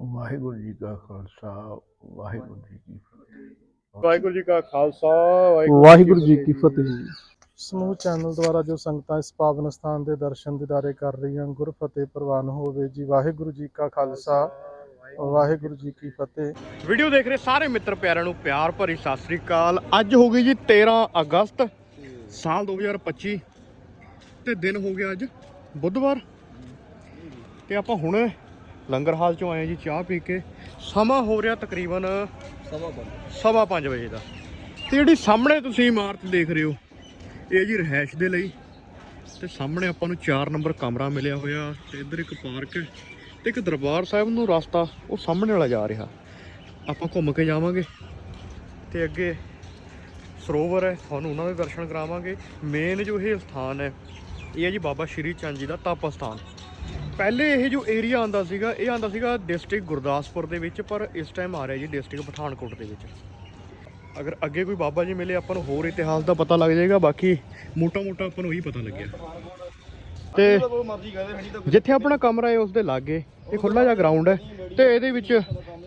ਵਾਹਿਗੁਰੂ ਜੀ ਕਾ ਖਾਲਸਾ ਵਾਹਿਗੁਰੂ ਜੀ ਕੀ ਫਤਿਹ। ਵਾਹਿਗੁਰੂ ਜੀ ਕਾ ਖਾਲਸਾ ਵਾਹਿਗੁਰੂ ਜੀ ਕੀ ਫਤਿਹ। ਸਮੂਹ ਚੈਨਲ ਦੁਆਰਾ ਜੋ ਸੰਗਤਾਂ ਇਸ ਪਾਵਨ ਸਥਾਨ ਦੇ ਦਰਸ਼ਨ ਦਿਦਾਰੇ ਕਰ ਰਹੀਆਂ ਗੁਰ ਫਤਿਹ ਪ੍ਰਵਾਨ ਹੋਵੇ ਜੀ। ਵਾਹਿਗੁਰੂ ਜੀ ਕਾ ਖਾਲਸਾ ਵਾਹਿਗੁਰੂ ਜੀ ਕੀ ਫਤਿਹ। ਵੀਡੀਓ ਦੇਖ ਰਹੇ ਸਾਰੇ ਮਿੱਤਰ ਪਿਆਰਿਆਂ ਨੂੰ ਪਿਆਰ ਭਰੀ ਸਤਿ ਸ੍ਰੀ ਅਕਾਲ। ਅੱਜ ਹੋ ਗਈ ਜੀ 13 ਅਗਸਤ ਸਾਲ 2025 ਤੇ ਦਿਨ ਹੋ ਗਿਆ ਅੱਜ ਬੁੱਧਵਾਰ। ਤੇ ਆਪਾਂ ਹੁਣ ਲੰਗਰ ਹਾਲ ਚੋਂ ਆਏ ਜੀ ਚਾਹ ਪੀ ਕੇ। ਸਮਾਂ ਹੋ ਰਿਹਾ ਤਕਰੀਬਨ ਸਵਾ 5 ਸਵਾ 5 ਵਜੇ ਦਾ। ਤੇ ਜਿਹੜੀ ਸਾਹਮਣੇ ਤੁਸੀਂ ਇਮਾਰਤ ਦੇਖ ਰਹੇ ਹੋ ਇਹ ਜੀ ਰਹਿائش ਦੇ ਲਈ। ਤੇ ਸਾਹਮਣੇ ਆਪਾਂ ਨੂੰ ਚਾਰ ਨੰਬਰ ਕਮਰਾ ਮਿਲਿਆ ਹੋਇਆ ਤੇ ਇੱਧਰ ਇੱਕ ਪਾਰਕ ਹੈ ਤੇ ਇੱਕ ਦਰਬਾਰ ਸਾਹਿਬ ਨੂੰ ਰਸਤਾ ਉਹ ਸਾਹਮਣੇ ਵਾਲਾ ਜਾ ਰਿਹਾ। ਆਪਾਂ ਘੁੰਮ ਕੇ ਜਾਵਾਂਗੇ। ਤੇ ਅੱਗੇ ਸਰੋਵਰ ਹੈ ਤੁਹਾਨੂੰ ਉਹਨਾਂ ਦੇ ਦਰਸ਼ਨ ਕਰਾਵਾਂਗੇ। ਮੇਨ ਜੋ ਇਹ ਸਥਾਨ ਹੈ ਇਹ ਹੈ ਜੀ ਬਾਬਾ ਸ਼੍ਰੀ ਚੰਦ ਜੀ ਦਾ ਤਪ ਸਥਾਨ। ਪਹਿਲੇ ਇਹ ਜੋ ਏਰੀਆ ਆਂਦਾ ਸੀਗਾ, ਇਹ ਆਂਦਾ ਸੀਗਾ ਡਿਸਟ੍ਰਿਕਟ ਗੁਰਦਾਸਪੁਰ ਦੇ ਵਿੱਚ, ਪਰ ਇਸ ਟਾਈਮ ਆ ਰਿਹਾ ਜੀ ਡਿਸਟ੍ਰਿਕਟ ਪਠਾਨਕੋਟ ਦੇ ਵਿੱਚ। ਅਗਰ ਅੱਗੇ ਕੋਈ ਬਾਬਾ ਜੀ ਮਿਲੇ, ਆਪਾਂ ਨੂੰ ਹੋਰ ਇਤਿਹਾਸ ਦਾ ਪਤਾ ਲੱਗ ਜਾਏਗਾ, ਬਾਕੀ ਮੋਟਾ ਮੋਟਾ ਆਪਾਂ ਨੂੰ ਇਹੀ ਪਤਾ ਲੱਗਿਆ। ਤੇ ਜਿੱਥੇ ਆਪਣਾ ਕਮਰਾ ਹੈ ਉਸ ਦੇ ਲਾਗੇ, ਇਹ ਖੁੱਲਾ ਜਿਹਾ ਗਰਾਊਂਡ ਹੈ ਤੇ ਇਹਦੇ ਵਿੱਚ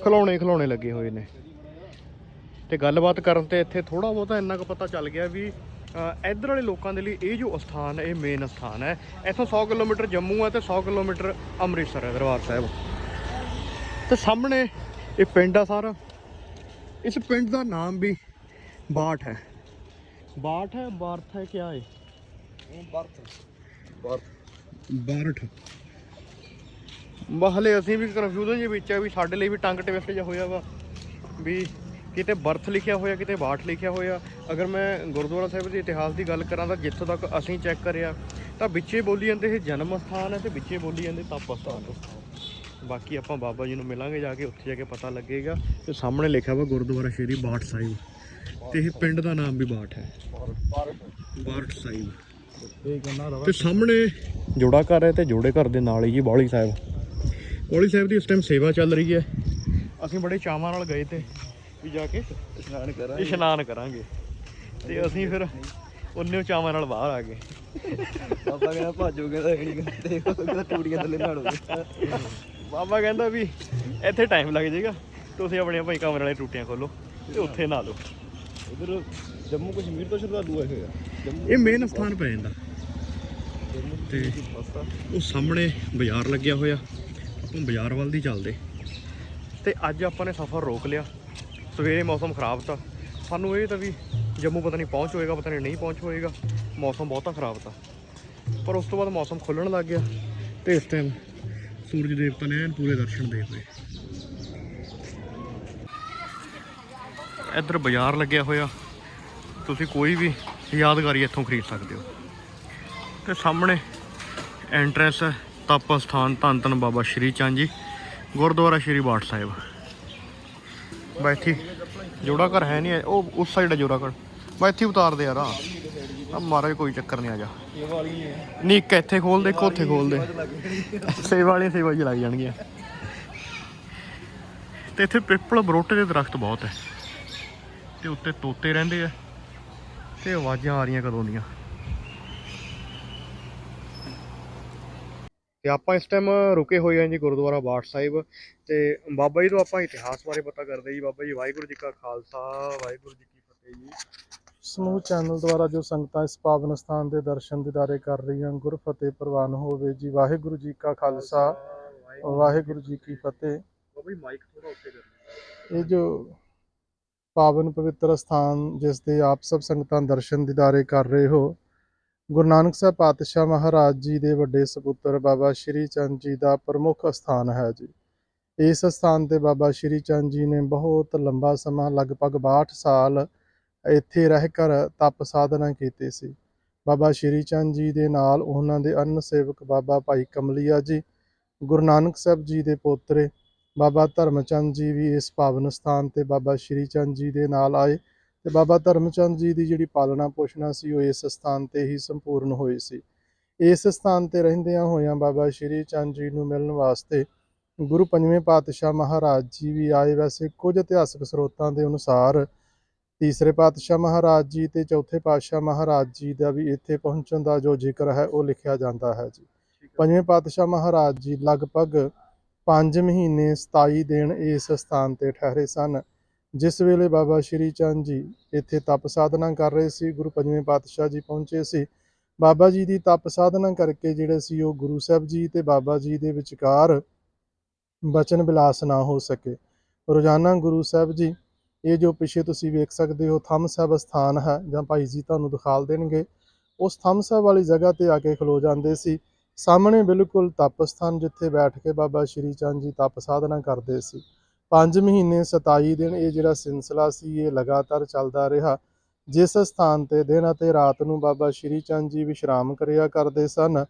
ਖਿਲੌਣੇ ਖਿਲੌਣੇ ਲੱਗੇ ਹੋਏ ਨੇ। ਤੇ ਗੱਲਬਾਤ ਕਰਨ ਤੇ ਇੱਥੇ ਥੋੜਾ ਬਹੁਤਾ ਇੰਨਾ ਕੁ ਪਤਾ ਚੱਲ ਗਿਆ ਵੀ ਇੱਧਰ ਵਾਲੇ ਲੋਕਾਂ ਦੇ ਲਈ ਇਹ ਜੋ ਸਥਾਨ ਹੈ ਇਹ ਮੇਨ ਸਥਾਨ ਹੈ। ਇੱਥੋਂ 100 ਕਿਲੋਮੀਟਰ ਜੰਮੂ ਹੈ ਤੇ 100 ਕਿਲੋਮੀਟਰ ਅੰਮ੍ਰਿਤਸਰ ਹੈ ਦਰਬਾਰ ਸਾਹਿਬ। ਤੇ ਸਾਹਮਣੇ ਇਹ ਪਿੰਡ ਆ ਸਾਰਾ। ਇਸ ਪਿੰਡ ਦਾ ਨਾਮ ਵੀ ਬਾਠ ਹੈ। ਬਾਠ ਹੈ ਬਾਰਥ ਹੈ ਕਿਆ ਹੈ? ਬਾਰਠ। ਬਹਲੇ ਅਸੀਂ ਵੀ ਕਨਫਿਊਜ਼ਨ ਦੇ ਵਿੱਚ ਆ ਵੀ ਸਾਡੇ ਲਈ ਵੀ ਟੰਗ ਟਵਿਸਟ ਜਿਹਾ ਹੋਇਆ ਵਾ ਵੀ ਕਿਤੇ ਬਰਥ ਲਿਖਿਆ ਹੋਇਆ, ਕਿਤੇ ਬਾਠ ਲਿਖਿਆ ਹੋਇਆ। ਅਗਰ ਮੈਂ ਗੁਰਦੁਆਰਾ ਸਾਹਿਬ ਦੇ ਇਤਿਹਾਸ ਦੀ ਗੱਲ ਕਰਾਂ ਤਾਂ ਜਿੱਥੋਂ ਤੱਕ ਅਸੀਂ ਚੈੱਕ ਕਰਿਆ, ਤਾਂ ਵਿੱਚੇ ਬੋਲੀ ਜਾਂਦੇ ਇਹ ਜਨਮ ਸਥਾਨ ਹੈ ਤੇ ਵਿੱਚੇ ਬੋਲੀ ਜਾਂਦੇ ਤਪ ਸਥਾਨ ਬਾਕੀ ਆਪਾਂ ਬਾਬਾ ਜੀ ਨੂੰ ਮਿਲਾਂਗੇ ਜਾ ਕੇ, ਉੱਥੇ ਜਾ ਕੇ ਪਤਾ ਲੱਗੇਗਾ। ਤੇ ਸਾਹਮਣੇ ਲਿਖਿਆ ਵਾ ਗੁਰਦੁਆਰਾ ਸ਼੍ਰੀ ਬਾਠ ਸਾਹਿਬ। ਤੇ ਇਹ ਪਿੰਡ ਦਾ ਨਾਮ ਵੀ ਬਾਠ ਹੈ। ਬਾਠ ਸਾਹਿਬ। ਤੇ ਸਾਹਮਣੇ ਜੋੜਾ ਘਰ ਹੈ ਤੇ ਜੋੜੇ ਘਰ ਦੇ ਨਾਲ ਹੀ ਜੀ ਬੌਲੀ ਸਾਹਿਬ। ਬੌਲੀ ਸਾਹਿਬ ਦੀ ਇਸ ਟਾਈਮ ਸੇਵਾ ਚੱਲ ਰਹੀ ਹੈ। ਅਸੀਂ ਬੜੇ ਚਾਵਾਂ ਨਾਲ ਗਏ ਤੇ ਵੀ ਜਾ ਕੇ ਇਸ਼ਨਾਨ ਕਰਾਂਗੇ। ਇਸ਼ਨਾਨ ਕਰਾਂਗੇ। ਤੇ ਅਸੀਂ ਫਿਰ ਉਹਨੇ ਚਾਵਾਂ ਨਾਲ ਬਾਹਰ ਆ ਗਏ। ਬਾਬਾ ਕਹਿੰਦਾ ਭਾਜੋਗੇ ਤਾਂ ਇਹ ਨਹੀਂ ਕਰਦੇ। ਕਹਿੰਦਾ ਟੂੜੀਆਂ ਥੱਲੇ ਨਾੜੋਗੇ ਬਾਬਾ ਕਹਿੰਦਾ ਵੀ ਇੱਥੇ ਟਾਈਮ ਲੱਗ ਜਾਏਗਾ। ਤੁਸੀਂ ਆਪਣੀਆਂ ਭਾਈ ਕਮਰੇ ਵਾਲੀਆਂ ਟੂਟੀਆਂ ਖੋਲੋ ਤੇ ਉੱਥੇ ਨਹਾ ਲਓ। ਉਧਰ ਜੰਮੂ ਕਸ਼ਮੀਰ ਤੋਂ ਹੋਇਆ ਹੋਇਆ ਜੰਮੂ ਇਹ ਮੇਨ ਸਥਾਨ ਪੈ ਜਾਂਦਾ। ਤੇ ਉਹ ਸਾਹਮਣੇ ਬਾਜ਼ਾਰ ਲੱਗਿਆ ਹੋਇਆ। ਆਪਾਂ ਬਾਜ਼ਾਰ ਵੱਲ ਦੀ ਚੱਲਦੇ। ਤੇ ਅੱਜ ਆਪਾਂ ਨੇ ਸਫ਼ਰ ਰੋਕ ਲਿਆ। ਸਵੇਰੇ ਮੌਸਮ ਖਰਾਬ ਤਾਂ। ਸਾਨੂੰ ਇਹ ਤਾਂ ਵੀ ਜੰਮੂ ਪਤਾ ਨਹੀਂ ਪਹੁੰਚ ਹੋਏਗਾ, ਪਤਾ ਨਹੀਂ ਨਹੀਂ ਪਹੁੰਚ ਹੋਏਗਾ। ਮੌਸਮ ਬਹੁਤਾ ਖਰਾਬ ਤਾਂ। ਪਰ ਉਸ ਤੋਂ ਬਾਅਦ ਮੌਸਮ ਖੁੱਲਣ ਲੱਗ ਗਿਆ ਤੇ ਇਸ ਟਾਈਮ ਸੂਰਜ ਦੇਵਤਾ ਨੇ ਐਨ ਪੂਰੇ ਦਰਸ਼ਨ ਦੇ ਹੋਏ। ਇੱਧਰ ਬਾਜ਼ਾਰ ਲੱਗਿਆ ਹੋਇਆ। ਤੁਸੀਂ ਕੋਈ ਵੀ ਯਾਦਗਾਰੀ ਇੱਥੋਂ ਖਰੀਦ ਸਕਦੇ ਹੋ। ਤੇ ਸਾਹਮਣੇ ਐਂਟਰੈਂਸ ਹੈ, ਤਪ ਸਥਾਨ ਧੰਨ ਧੰਨ ਬਾਬਾ ਸ਼੍ਰੀ ਚੰਦ ਜੀ, ਗੁਰਦੁਆਰਾ ਸ਼੍ਰੀ ਬਾਠ ਸਾਹਿਬ। ਬੈਠੀ। ਜੋੜਾ ਘਰ ਹੈ ਨਹੀਂ, ਉਹ ਉਸ ਸਾਈਡ ਹੈ ਜੋੜਾ ਘਰ। ਬੈਠੀ ਉਤਾਰ ਦੇ ਯਾਰ, ਆ। ਆ ਕੋਈ ਚੱਕਰ ਨਹੀਂ ਆ ਜਾ। ਇਹ ਵਾਲੀ ਹੈ ਨਹੀਂ, ਇੱਕ ਇੱਥੇ ਖੋਲ ਦੇ, ਇੱਕ ਉੱਥੇ ਖੋਲ ਦੇ। ਸੇਵਾ ਵਾਲੀਆਂ ਸੇਵਾ ਜੀ ਲੱਗ ਜਾਣਗੀਆਂ। ਤੇ ਇੱਥੇ ਪਿੱਪਲ ਬਰੋਟੇ ਦੇ ਦਰਖਤ ਬਹੁਤ ਹੈ। ਤੇ ਉੱਤੇ ਤੋਤੇ ਰਹਿੰਦੇ ਆ। ਤੇ ਆਵਾਜ਼ਾਂ ਆ ਰਹੀਆਂ ਕਦੋਂ ਦੀਆਂ। ਤੇ ਆਪਾਂ ਇਸ ਟਾਈਮ ਰੁਕੇ ਹੋਏ ਹਾਂ ਜੀ ਗੁਰਦੁਆਰਾ ਬਾਠ ਸਾਹਿਬ। ਤੇ ਬਾਬਾ ਜੀ ਤੋਂ ਆਪਾਂ ਇਤਿਹਾਸ ਬਾਰੇ ਪਤਾ ਕਰਦੇ ਜੀ। ਬਾਬਾ ਜੀ ਵਾਹਿਗੁਰੂ ਜੀ ਕਾ ਖਾਲਸਾ ਵਾਹਿਗੁਰੂ ਜੀ ਕੀ ਫਤਿਹ ਜੀ। ਸਮੂਹ ਚੈਨਲ ਦੁਆਰਾ ਜੋ ਸੰਗਤਾਂ ਇਸ ਪਾਵਨ ਸਥਾਨ ਦੇ ਦਰਸ਼ਨ ਦਿਦਾਰੇ ਕਰ ਰਹੀਆਂ ਗੁਰ ਫਤਿਹ ਪ੍ਰਵਾਨ ਹੋਵੇ ਜੀ। ਵਾਹਿਗੁਰੂ ਜੀ ਕਾ ਖਾਲਸਾ ਵਾਹਿਗੁਰੂ ਜੀ ਕੀ ਫਤਿਹ। ਬਾਬਾ ਜੀ ਮਾਈਕ ਥੋੜਾ ਉੱਤੇ ਕਰ ਇਹ ਜੋ ਪਾਵਨ ਪਵਿੱਤਰ ਸਥਾਨ ਜਿਸ ਦੇ ਆਪ ਸਭ ਸੰਗਤਾਂ ਦਰਸ਼ਨ ਦਿਦਾਰੇ ਕਰ ਰਹੇ ਹੋ ਗੁਰੂ ਨਾਨਕ ਸਾਹਿਬ ਪਾਤਸ਼ਾਹ ਮਹਾਰਾਜ ਜੀ ਦੇ ਵੱਡੇ ਸਪੁੱਤਰ ਬਾਬਾ ਸ਼੍ਰੀ ਚੰਦ ਜੀ ਦਾ ਪ੍ਰਮੁੱਖ ਸਥਾਨ ਹੈ ਜੀ। ਇਸ ਸਥਾਨ ਤੇ ਬਾਬਾ ਸ਼੍ਰੀ ਚੰਦ ਜੀ ਨੇ ਬਹੁਤ ਲੰਬਾ ਸਮਾਂ, ਲਗਭਗ 62 ਸਾਲ ਇੱਥੇ ਰਹਿ ਕਰ ਤਪ ਸਾਧਨਾ ਕੀਤੀ ਸੀ। ਬਾਬਾ ਸ਼੍ਰੀ ਚੰਦ ਜੀ ਦੇ ਨਾਲ ਉਹਨਾਂ ਦੇ ਅੰਨ ਸੇਵਕ ਬਾਬਾ ਭਾਈ ਕਮਲੀਆ ਜੀ, ਗੁਰੂ ਨਾਨਕ ਸਾਹਿਬ ਜੀ ਦੇ ਪੋਤਰੇ, ਬਾਬਾ ਧਰਮਚੰਦ ਜੀ ਵੀ ਇਸ ਪਾਵਨ ਸਥਾਨ ਤੇ ਬਾਬਾ ਸ਼੍ਰੀ ਚੰਦ ਜੀ ਦੇ ਨਾਲ ਆਏ ਤੇ ਬਾਬਾ ਧਰਮਚੰਦ ਜੀ ਦੀ ਜਿਹੜੀ ਪਾਲਣਾ ਪੋਸ਼ਣਾ ਸੀ ਉਹ ਇਸ ਸਥਾਨ ਤੇ ਹੀ ਸੰਪੂਰਨ ਹੋਈ ਸੀ। ਇਸ ਸਥਾਨ ਤੇ ਰਹਿੰਦਿਆਂ ਹੋਇਆਂ ਬਾਬਾ ਸ਼੍ਰੀ ਚੰਦ ਜੀ ਨੂੰ ਮਿਲਣ ਵਾਸਤੇ ਗੁਰੂ ਪੰਜਵੇਂ ਪਾਤਸ਼ਾਹ ਮਹਾਰਾਜ ਜੀ ਵੀ ਆਏ ਵੈਸੇ ਕੁਝ ਇਤਿਹਾਸਕ ਸਰੋਤਾਂ ਦੇ ਅਨੁਸਾਰ ਤੀਸਰੇ ਪਾਤਸ਼ਾਹ ਮਹਾਰਾਜ ਜੀ ਤੇ ਚੌਥੇ ਪਾਤਸ਼ਾਹ ਮਹਾਰਾਜ ਜੀ ਦਾ ਵੀ ਇੱਥੇ ਪਹੁੰਚਣ ਦਾ ਜੋ ਜ਼ਿਕਰ ਹੈ ਉਹ ਲਿਖਿਆ ਜਾਂਦਾ ਹੈ ਜੀ। ਪੰਜਵੇਂ ਪਾਤਸ਼ਾਹ ਮਹਾਰਾਜ ਜੀ ਲਗਭਗ ਪੰਜ ਮਹੀਨੇ 27 ਦਿਨ ਇਸ ਸਥਾਨ ਤੇ ਠਹਿਰੇ ਸਨ ਜਿਸ ਵੇਲੇ ਬਾਬਾ ਸ਼੍ਰੀ ਚੰਦ ਜੀ ਇੱਥੇ ਤਪ ਸਾਧਨਾ ਕਰ ਰਹੇ ਸੀ ਗੁਰੂ ਪੰਜਵੇਂ ਪਾਤਸ਼ਾਹ ਜੀ ਪਹੁੰਚੇ ਸੀ। ਬਾਬਾ ਜੀ ਦੀ ਤਪ ਸਾਧਨਾ ਕਰਕੇ ਜਿਹੜੇ ਸੀ ਉਹ ਗੁਰੂ ਸਾਹਿਬ ਜੀ ਤੇ ਬਾਬਾ ਜੀ ਦੇ ਵਿਚਕਾਰ ਬਚਨ ਬਿਲਾਸ ਨਾ ਹੋ ਸਕੇ। ਰੋਜ਼ਾਨਾ ਗੁਰੂ ਸਾਹਿਬ ਜੀ, ਇਹ ਜੋ ਪਿੱਛੇ ਤੁਸੀਂ ਵੇਖ ਸਕਦੇ ਹੋ, ਥੰਮ ਸਾਹਿਬ ਸਥਾਨ ਹੈ, ਜਾਂ ਭਾਈ ਜੀ ਤੁਹਾਨੂੰ ਦਿਖਾਲ ਦੇਣਗੇ। ਉਸ ਥੰਮ ਸਾਹਿਬ ਵਾਲੀ ਜਗ੍ਹਾ ਤੇ ਆ ਕੇ ਖਲੋ ਜਾਂਦੇ ਸੀ। ਸਾਹਮਣੇ ਬਿਲਕੁਲ ਤਪ ਸਥਾਨ ਜਿੱਥੇ ਬੈਠ ਕੇ ਬਾਬਾ ਸ਼੍ਰੀ ਚੰਦ ਜੀ ਤਪ ਸਾਧਨਾ ਕਰਦੇ ਸੀ। 5 ਮਹੀਨੇ 27 ਦਿਨ ਇਹ ਜਿਹੜਾ ਸਿਲਸਿਲਾ ਸੀ, ਇਹ ਲਗਾਤਾਰ ਚੱਲਦਾ ਰਿਹਾ। ਜਿਸ ਸਥਾਨ ਤੇ ਦਿਨ ਅਤੇ ਰਾਤ ਨੂੰ ਬਾਬਾ ਸ਼੍ਰੀ ਚੰਦ ਜੀ ਵਿਸ਼ਰਾਮ ਕਰਿਆ ਕਰਦੇ ਸਨ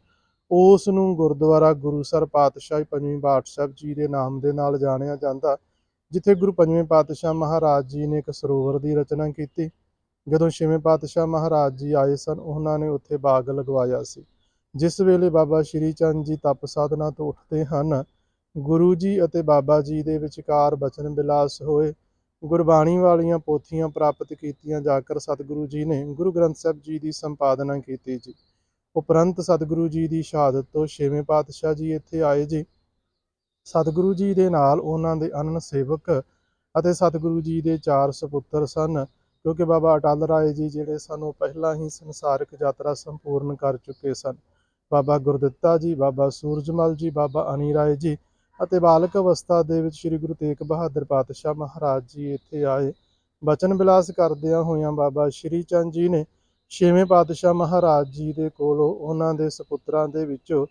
ਉਸ ਨੂੰ ਗੁਰਦੁਆਰਾ ਗੁਰੂਸਰ ਪਾਤਸ਼ਾਹ ਪੰਜਵੇਂ ਬਾਟ ਸਾਹਿਬ ਜੀ ਦੇ ਨਾਮ ਦੇ ਨਾਲ ਜਾਣਿਆ ਜਾਂਦਾ, ਜਿੱਥੇ ਗੁਰੂ ਪੰਜਵੇਂ ਪਾਤਸ਼ਾਹ ਮਹਾਰਾਜ ਜੀ ਨੇ ਇੱਕ ਸਰੋਵਰ ਦੀ ਰਚਨਾ ਕੀਤੀ। ਜਦੋਂ ਛੇਵੇਂ ਪਾਤਸ਼ਾਹ ਮਹਾਰਾਜ ਜੀ ਆਏ ਸਨ, ਉਹਨਾਂ ਨੇ ਉੱਥੇ ਬਾਗ ਲਗਵਾਇਆ ਸੀ। ਜਿਸ ਵੇਲੇ ਬਾਬਾ ਸ਼੍ਰੀ ਚੰਦ ਜੀ ਤਪ ਸਾਧਨਾ ਤੋਂ ਉੱਠਦੇ ਹਨ, ਗੁਰੂ ਜੀ ਅਤੇ ਬਾਬਾ ਜੀ ਦੇ ਵਿਚਕਾਰ ਬਚਨ ਬਿਲਾਸ ਹੋਏ। ਗੁਰਬਾਣੀ ਵਾਲੀਆਂ ਪੋਥੀਆਂ ਪ੍ਰਾਪਤ ਕੀਤੀਆਂ ਜਾ ਜਾਕਰ ਸਤਿਗੁਰੂ ਜੀ ਨੇ ਗੁਰੂ ਗ੍ਰੰਥ ਸਾਹਿਬ ਜੀ ਦੀ ਸੰਪਾਦਨਾ ਕੀਤੀ ਜੀ। ਉਪਰੰਤ ਸਤਿਗੁਰੂ ਜੀ ਦੀ ਸ਼ਹਾਦਤ ਤੋਂ ਛੇਵੇਂ ਪਾਤਸ਼ਾਹ ਜੀ ਇੱਥੇ ਆਏ ਜੀ। ਸਤਿਗੁਰੂ ਜੀ ਦੇ ਨਾਲ ਉਹਨਾਂ ਦੇ ਅਨਨ ਸੇਵਕ ਅਤੇ ਸਤਿਗੁਰੂ ਜੀ ਦੇ ਚਾਰ ਸੁਪੁੱਤਰ ਸਨ, ਕਿਉਂਕਿ ਬਾਬਾ ਅਟਲ ਰਾਏ ਜੀ ਜਿਹੜੇ ਸਾਨੂੰ ਪਹਿਲਾਂ ਹੀ ਸੰਸਾਰਿਕ ਯਾਤਰਾ ਸੰਪੂਰਨ ਕਰ ਚੁੱਕੇ ਸਨ। ਬਾਬਾ ਗੁਰਦਿੱਤਾ ਜੀ, ਬਾਬਾ ਸੂਰਜਮਲ ਜੀ, ਬਾਬਾ ਅਨੀ ਰਾਏ ਜੀ ਅਤੇ ਬਾਲਕ ਅਵਸਥਾ ਦੇ ਵਿੱਚ ਸ੍ਰੀ ਗੁਰੂ ਤੇਗ ਬਹਾਦਰ ਪਾਤਸ਼ਾਹ ਮਹਾਰਾਜ ਜੀ ਇੱਥੇ ਆਏ। ਬਚਨ ਬਿਲਾਸ ਕਰਦਿਆਂ ਹੋਇਆਂ ਬਾਬਾ ਸ਼੍ਰੀ ਚੰਦ ਜੀ ਨੇ ਛੇਵੇਂ ਪਾਤਸ਼ਾਹ ਮਹਾਰਾਜ ਜੀ ਦੇ ਕੋਲੋਂ ਉਹਨਾਂ ਦੇ ਸੁਪੁੱਤਰਾਂ ਦੇ ਵਿੱਚੋਂ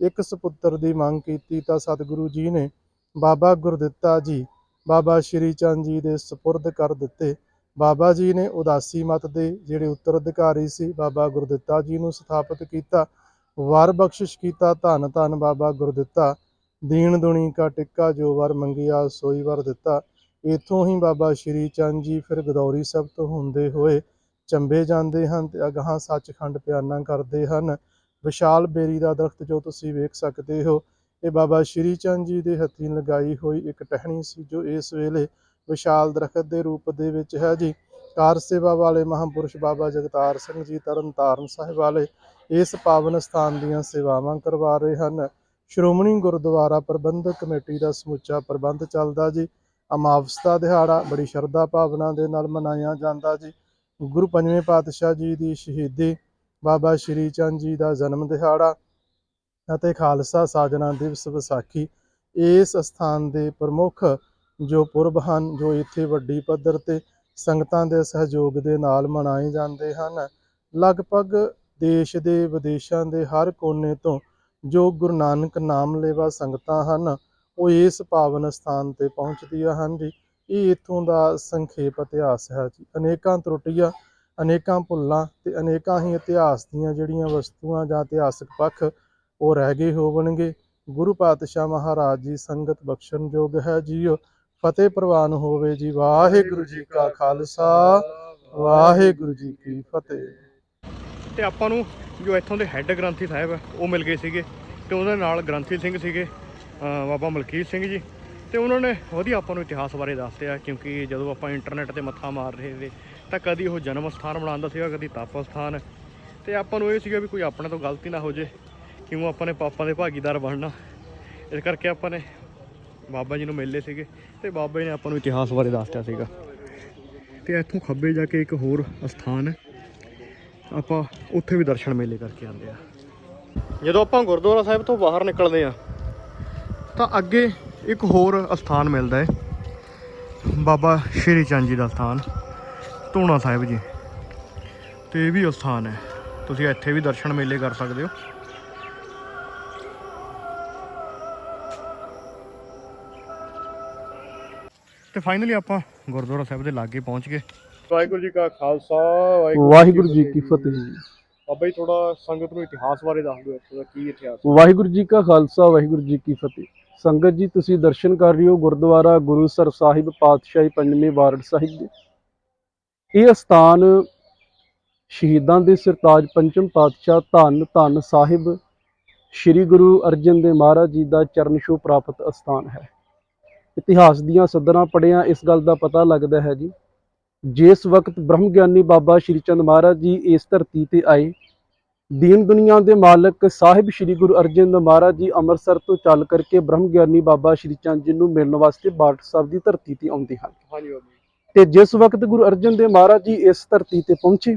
ਇੱਕ ਸੁਪੁੱਤਰ ਦੀ ਮੰਗ ਕੀਤੀ ਤਾਂ ਸਤਿਗੁਰੂ ਜੀ ਨੇ ਬਾਬਾ ਗੁਰਦਿੱਤਾ ਜੀ, ਬਾਬਾ ਸ਼੍ਰੀ ਚੰਦ ਜੀ ਦੇ ਸਪੁਰਦ ਕਰ ਦਿੱਤੇ। ਬਾਬਾ ਜੀ ਨੇ ਉਦਾਸੀ ਮਤ ਦੇ ਜਿਹੜੇ ਉੱਤਰਾਧਿਕਾਰੀ ਸੀ, ਬਾਬਾ ਗੁਰਦਿੱਤਾ ਜੀ ਨੂੰ ਸਥਾਪਿਤ ਕੀਤਾ, ਵਾਰ ਬਖਸ਼ਿਸ਼ ਕੀਤਾ, ਧੰਨ ਧੰਨ ਬਾਬਾ ਗੁਰਦਿੱਤਾ। ਦੀਨ ਦੁਨੀ ਕਾ ਟਿੱਕਾ ਜੋ ਵਰ ਮੰਗਿਆ, ਸੋਈ ਵਰ ਦਿੱਤਾ। ਇਥੋਂ ਹੀ ਬਾਬਾ ਸ਼੍ਰੀ ਚੰਦ ਜੀ ਫਿਰ ਗਦੌਰੀ ਸਾਹਿਬ ਤੋਂ ਹੁੰਦੇ ਹੋਏ ਚੰਬੇ ਜਾਂਦੇ ਹਨ ਤੇ ਅਗਾਹਾਂ ਸੱਚਖੰਡ ਪਿਆਨਾ ਕਰਦੇ ਹਨ। ਵਿਸ਼ਾਲ ਬੇਰੀ ਦਾ ਦਰਖਤ ਜੋ ਤੁਸੀਂ ਵੇਖ ਸਕਦੇ ਹੋ, ਇਹ ਬਾਬਾ ਸ਼੍ਰੀ ਚੰਦ ਜੀ ਦੇ ਹੱਥੀਂ ਲਗਾਈ ਹੋਈ ਇੱਕ ਟਹਿਣੀ ਸੀ ਜੋ ਇਸ ਵੇਲੇ ਵਿਸ਼ਾਲ ਦਰਖਤ ਦੇ ਰੂਪ ਦੇ ਵਿੱਚ ਹੈ ਜੀ। ਕਾਰ ਸੇਵਾ ਵਾਲੇ ਮਹਾਂਪੁਰਸ਼ ਬਾਬਾ ਜਗਤਾਰ ਸਿੰਘ ਜੀ ਤਰਨਤਾਰਨ ਸਾਹਿਬ ਵਾਲੇ ਇਸ ਪਾਵਨ ਸਥਾਨ ਦੀਆਂ ਸੇਵਾਵਾਂ ਕਰਵਾ ਰਹੇ ਹਨ। ਸ਼੍ਰੋਮਣੀ ਗੁਰਦੁਆਰਾ ਪ੍ਰਬੰਧਕ ਕਮੇਟੀ ਦਾ ਸਮੁੱਚਾ ਪ੍ਰਬੰਧ ਚੱਲਦਾ ਜੀ। ਅਮਾਵਸ ਦਾ ਦਿਹਾੜਾ ਬੜੀ ਸ਼ਰਧਾ ਭਾਵਨਾ ਦੇ ਨਾਲ ਮਨਾਇਆ ਜਾਂਦਾ ਜੀ। ਗੁਰੂ ਪੰਜਵੇਂ ਪਾਤਸ਼ਾਹ ਜੀ ਦੀ ਸ਼ਹੀਦੀ, ਬਾਬਾ ਸ਼੍ਰੀ ਚੰਦ ਜੀ ਦਾ ਜਨਮ ਦਿਹਾੜਾ ਅਤੇ ਖਾਲਸਾ ਸਾਜਨਾ ਦਿਵਸ ਵਿਸਾਖੀ, ਇਸ ਸਥਾਨ ਦੇ ਪ੍ਰਮੁੱਖ ਜੋ ਪੁਰਬ ਹਨ, ਜੋ ਇੱਥੇ ਵੱਡੀ ਪੱਧਰ ਤੇ ਸੰਗਤਾਂ ਦੇ ਸਹਿਯੋਗ ਦੇ ਨਾਲ ਮਨਾਏ ਜਾਂਦੇ ਹਨ, ਲਗਭਗ ਦੇਸ਼ ਦੇ ਵਿਦੇਸ਼ਾਂ ਦੇ ਹਰ ਕੋਨੇ ਤੋਂ ਜੋ ਗੁਰੂ ਨਾਨਕ ਨਾਮ ਲੇਵਾ ਸੰਗਤਾਂ ਹਨ, ਉਹ ਇਸ ਪਾਵਨ ਸਥਾਨ ਤੇ ਪਹੁੰਚਦੀਆਂ ਹਨ ਜੀ। ਇਹ ਇਥੋਂ ਦਾ ਸੰਖੇਪ ਇਤਿਹਾਸ ਹੈ ਜੀ। ਅਨੇਕਾਂ ਤਰੁੱਟੀਆਂ, ਅਨੇਕਾਂ ਭੁੱਲਾਂ ਤੇ ਅਨੇਕਾਂ ਹੀ ਇਤਿਹਾਸ ਦੀਆਂ ਜਿਹੜੀਆਂ ਵਸਤੂਆਂ ਜਾਂ ਇਤਿਹਾਸਕ ਪੱਖ ਉਹ ਰਹਿ ਗਏ ਹੋਵਣਗੇ। ਗੁਰੂ ਪਾਤਸ਼ਾਹ ਮਹਾਰਾਜ ਜੀ ਸੰਗਤ ਬਖਸ਼ਣਯੋਗ ਹੈ ਜੀਓ। ਫਤਿਹ ਪ੍ਰਵਾਨ ਹੋਵੇ ਜੀ। ਵਾਹਿਗੁਰੂ ਜੀ ਕਾ ਖਾਲਸਾ। ਵਾਹਿਗੁਰੂ ਜੀ ਕੀ ਫਤਿਹ। ਤੇ ਆਪਾਂ ਨੂੰ ਜੋ ਇੱਥੋਂ ਦੇ ਹੈੱਡ ਗ੍ਰੰਥੀ ਸਾਹਿਬ ਹੈ ਉਹ ਮਿਲ ਗਏ ਸੀਗੇ ਤੇ ਉਹਦੇ ਨਾਲ ਗ੍ਰੰਥੀ ਸਿੰਘ ਸੀਗੇ ਬਾਬਾ ਮਲਕੀਤ ਸਿੰਘ ਜੀ। ਤੇ ਉਹਨਾਂ ਨੇ ਵਧੀਆ ਆਪਾਂ ਨੂੰ ਇਤਿਹਾਸ ਬਾਰੇ ਦੱਸਿਆ ਕਿਉਂਕਿ ਜਦੋਂ ਆਪਾਂ ਇੰਟਰਨੈਟ ਤੇ ਮੱਥਾ ਮਾਰ ਰਹੇ ਸੀ, ਤਾਂ ਕਦੀ ਉਹ ਜਨਮ ਸਥਾਨ ਬਣਾਉਂਦਾ ਸੀਗਾ, ਕਦੀ ਤਪ ਸਥਾਨ। ਤੇ ਆਪਾਂ ਨੂੰ ਇਹ ਸੀਗਾ ਵੀ ਕੋਈ ਆਪਣੇ ਤੋਂ ਗਲਤੀ ਨਾ ਹੋ ਜੇ, ਕਿਉਂ ਆਪਾਂ ਨੇ ਪਾਪਾਂ ਦੇ ਭਾਗੀਦਾਰ ਬਣਨਾ। ਇਸ ਕਰਕੇ ਆਪਾਂ ਨੇ ਬਾਬਾ ਜੀ ਨੂੰ ਮਿਲਲੇ ਸੀਗੇ, ਤੇ ਬਾਬਾ ਜੀ ਨੇ ਆਪਾਂ ਨੂੰ ਇਤਿਹਾਸ ਬਾਰੇ ਦੱਸਿਆ ਸੀਗਾ। ਤੇ ਇੱਥੋਂ ਖੱਬੇ ਜਾ ਕੇ ਇੱਕ ਹੋਰ ਅਸਥਾਨ ਹੈ, ਆਪਾਂ ਉੱਥੇ ਵੀ ਦਰਸ਼ਨ ਮੇਲੇ ਕਰਕੇ ਆਉਂਦੇ ਆ ਜਦੋਂ ਆਪਾਂ ਗੁਰਦੁਆਰਾ ਸਾਹਿਬ ਤੋਂ ਬਾਹਰ ਨਿਕਲਦੇ ਆ ਤਾਂ ਅੱਗੇ ਇੱਕ ਹੋਰ ਅਸਥਾਨ ਮਿਲਦਾ ਹੈ। ਬਾਬਾ ਸ਼੍ਰੀ ਚੰਦ ਜੀ ਦਾ ਸਥਾਨ ਧੂਣਾ ਸਾਹਿਬ ਜੀ। ਤੇ ਇਹ ਵੀ ਅਸਥਾਨ ਹੈ। ਤੁਸੀਂ ਇੱਥੇ ਵੀ ਦਰਸ਼ਨ ਮੇਲੇ ਕਰ ਸਕਦੇ ਹੋ। ਤੇ ਫਾਈਨਲੀ ਆਪਾਂ ਗੁਰਦੁਆਰਾ ਸਾਹਿਬ ਦੇ ਲਾਗੇ ਪਹੁੰਚ ਗਏ। ਵਾਹਿਗੁਰੂ ਜੀ ਕਾ ਖਾਲਸਾ ਵਾਹਿਗੁਰੂ ਜੀ ਕੀ ਫਤਿਹ ਜੀ। ਬਾਬਾ ਜੀ ਥੋੜਾ ਸੰਗਤ ਨੂੰ ਇਤਿਹਾਸ ਬਾਰੇ ਦੱਸ ਦਿਓ ਇੱਥੋਂ ਦਾ ਕੀ ਇਤਿਹਾਸ ਵਾਹਿਗੁਰੂ ਜੀ ਕਾ ਖਾਲਸਾ ਵਾਹਿਗੁਰੂ ਜੀ ਕੀ ਫਤਿਹ। ਸੰਗਤ ਜੀ, ਤੁਸੀਂ ਦਰਸ਼ਨ ਕਰ ਰਹੇ ਹੋ ਗੁਰਦੁਆਰਾ ਗੁਰੂਸਰ ਸਾਹਿਬ ਪਾਤਸ਼ਾਹੀ ਪੰਜਵੇਂ ਵਾਰਡ ਸਾਹਿਬ ਦੇ। ਇਹ ਸਥਾਨ ਸ਼ਹੀਦਾਂ ਦੇ ਸਰਤਾਜ ਪੰਚਮ ਪਾਤਸ਼ਾਹ ਧੰਨ ਧੰਨ ਸਾਹਿਬ ਸ੍ਰੀ ਗੁਰੂ ਅਰਜਨ ਦੇਵ ਮਹਾਰਾਜ ਜੀ ਦਾ ਚਰਨ ਛੋਹ ਪ੍ਰਾਪਤ ਅਸਥਾਨ ਹੈ। ਇਤਿਹਾਸ ਦੀਆਂ ਸਦਰਾਂ ਪੜਿਆਂ ਇਸ ਗੱਲ ਦਾ ਪਤਾ ਲੱਗਦਾ ਹੈ ਜੀ, ਜਿਸ ਵਕਤ ਬ੍ਰਹਮ ਗਿਆਨੀ ਬਾਬਾ ਸ਼੍ਰੀ ਚੰਦ ਮਹਾਰਾਜ ਜੀ ਇਸ ਧਰਤੀ ਤੇ ਆਏ ਦੀਨ ਦੁਨੀਆ ਦੇ ਮਾਲਕ ਸਾਹਿਬ ਸ੍ਰੀ ਗੁਰੂ ਅਰਜਨ ਦੇਵ ਮਹਾਰਾਜ ਜੀ ਅੰਮ੍ਰਿਤਸਰ ਤੋਂ ਚੱਲ ਕਰਕੇ ਬ੍ਰਹਮ ਗਿਆਨੀ ਬਾਬਾ ਸ਼੍ਰੀ ਚੰਦ ਜੀ ਨੂੰ ਮਿਲਣ ਵਾਸਤੇ ਬਾਰਟ ਸਾਹਿਬ ਦੀ ਧਰਤੀ ਤੇ ਆਉਂਦੇ ਹਨ। ਤੇ ਜਿਸ ਵਕਤ ਗੁਰੂ ਅਰਜਨ ਦੇਵ ਮਹਾਰਾਜ ਜੀ ਇਸ ਧਰਤੀ ਤੇ ਪਹੁੰਚੇ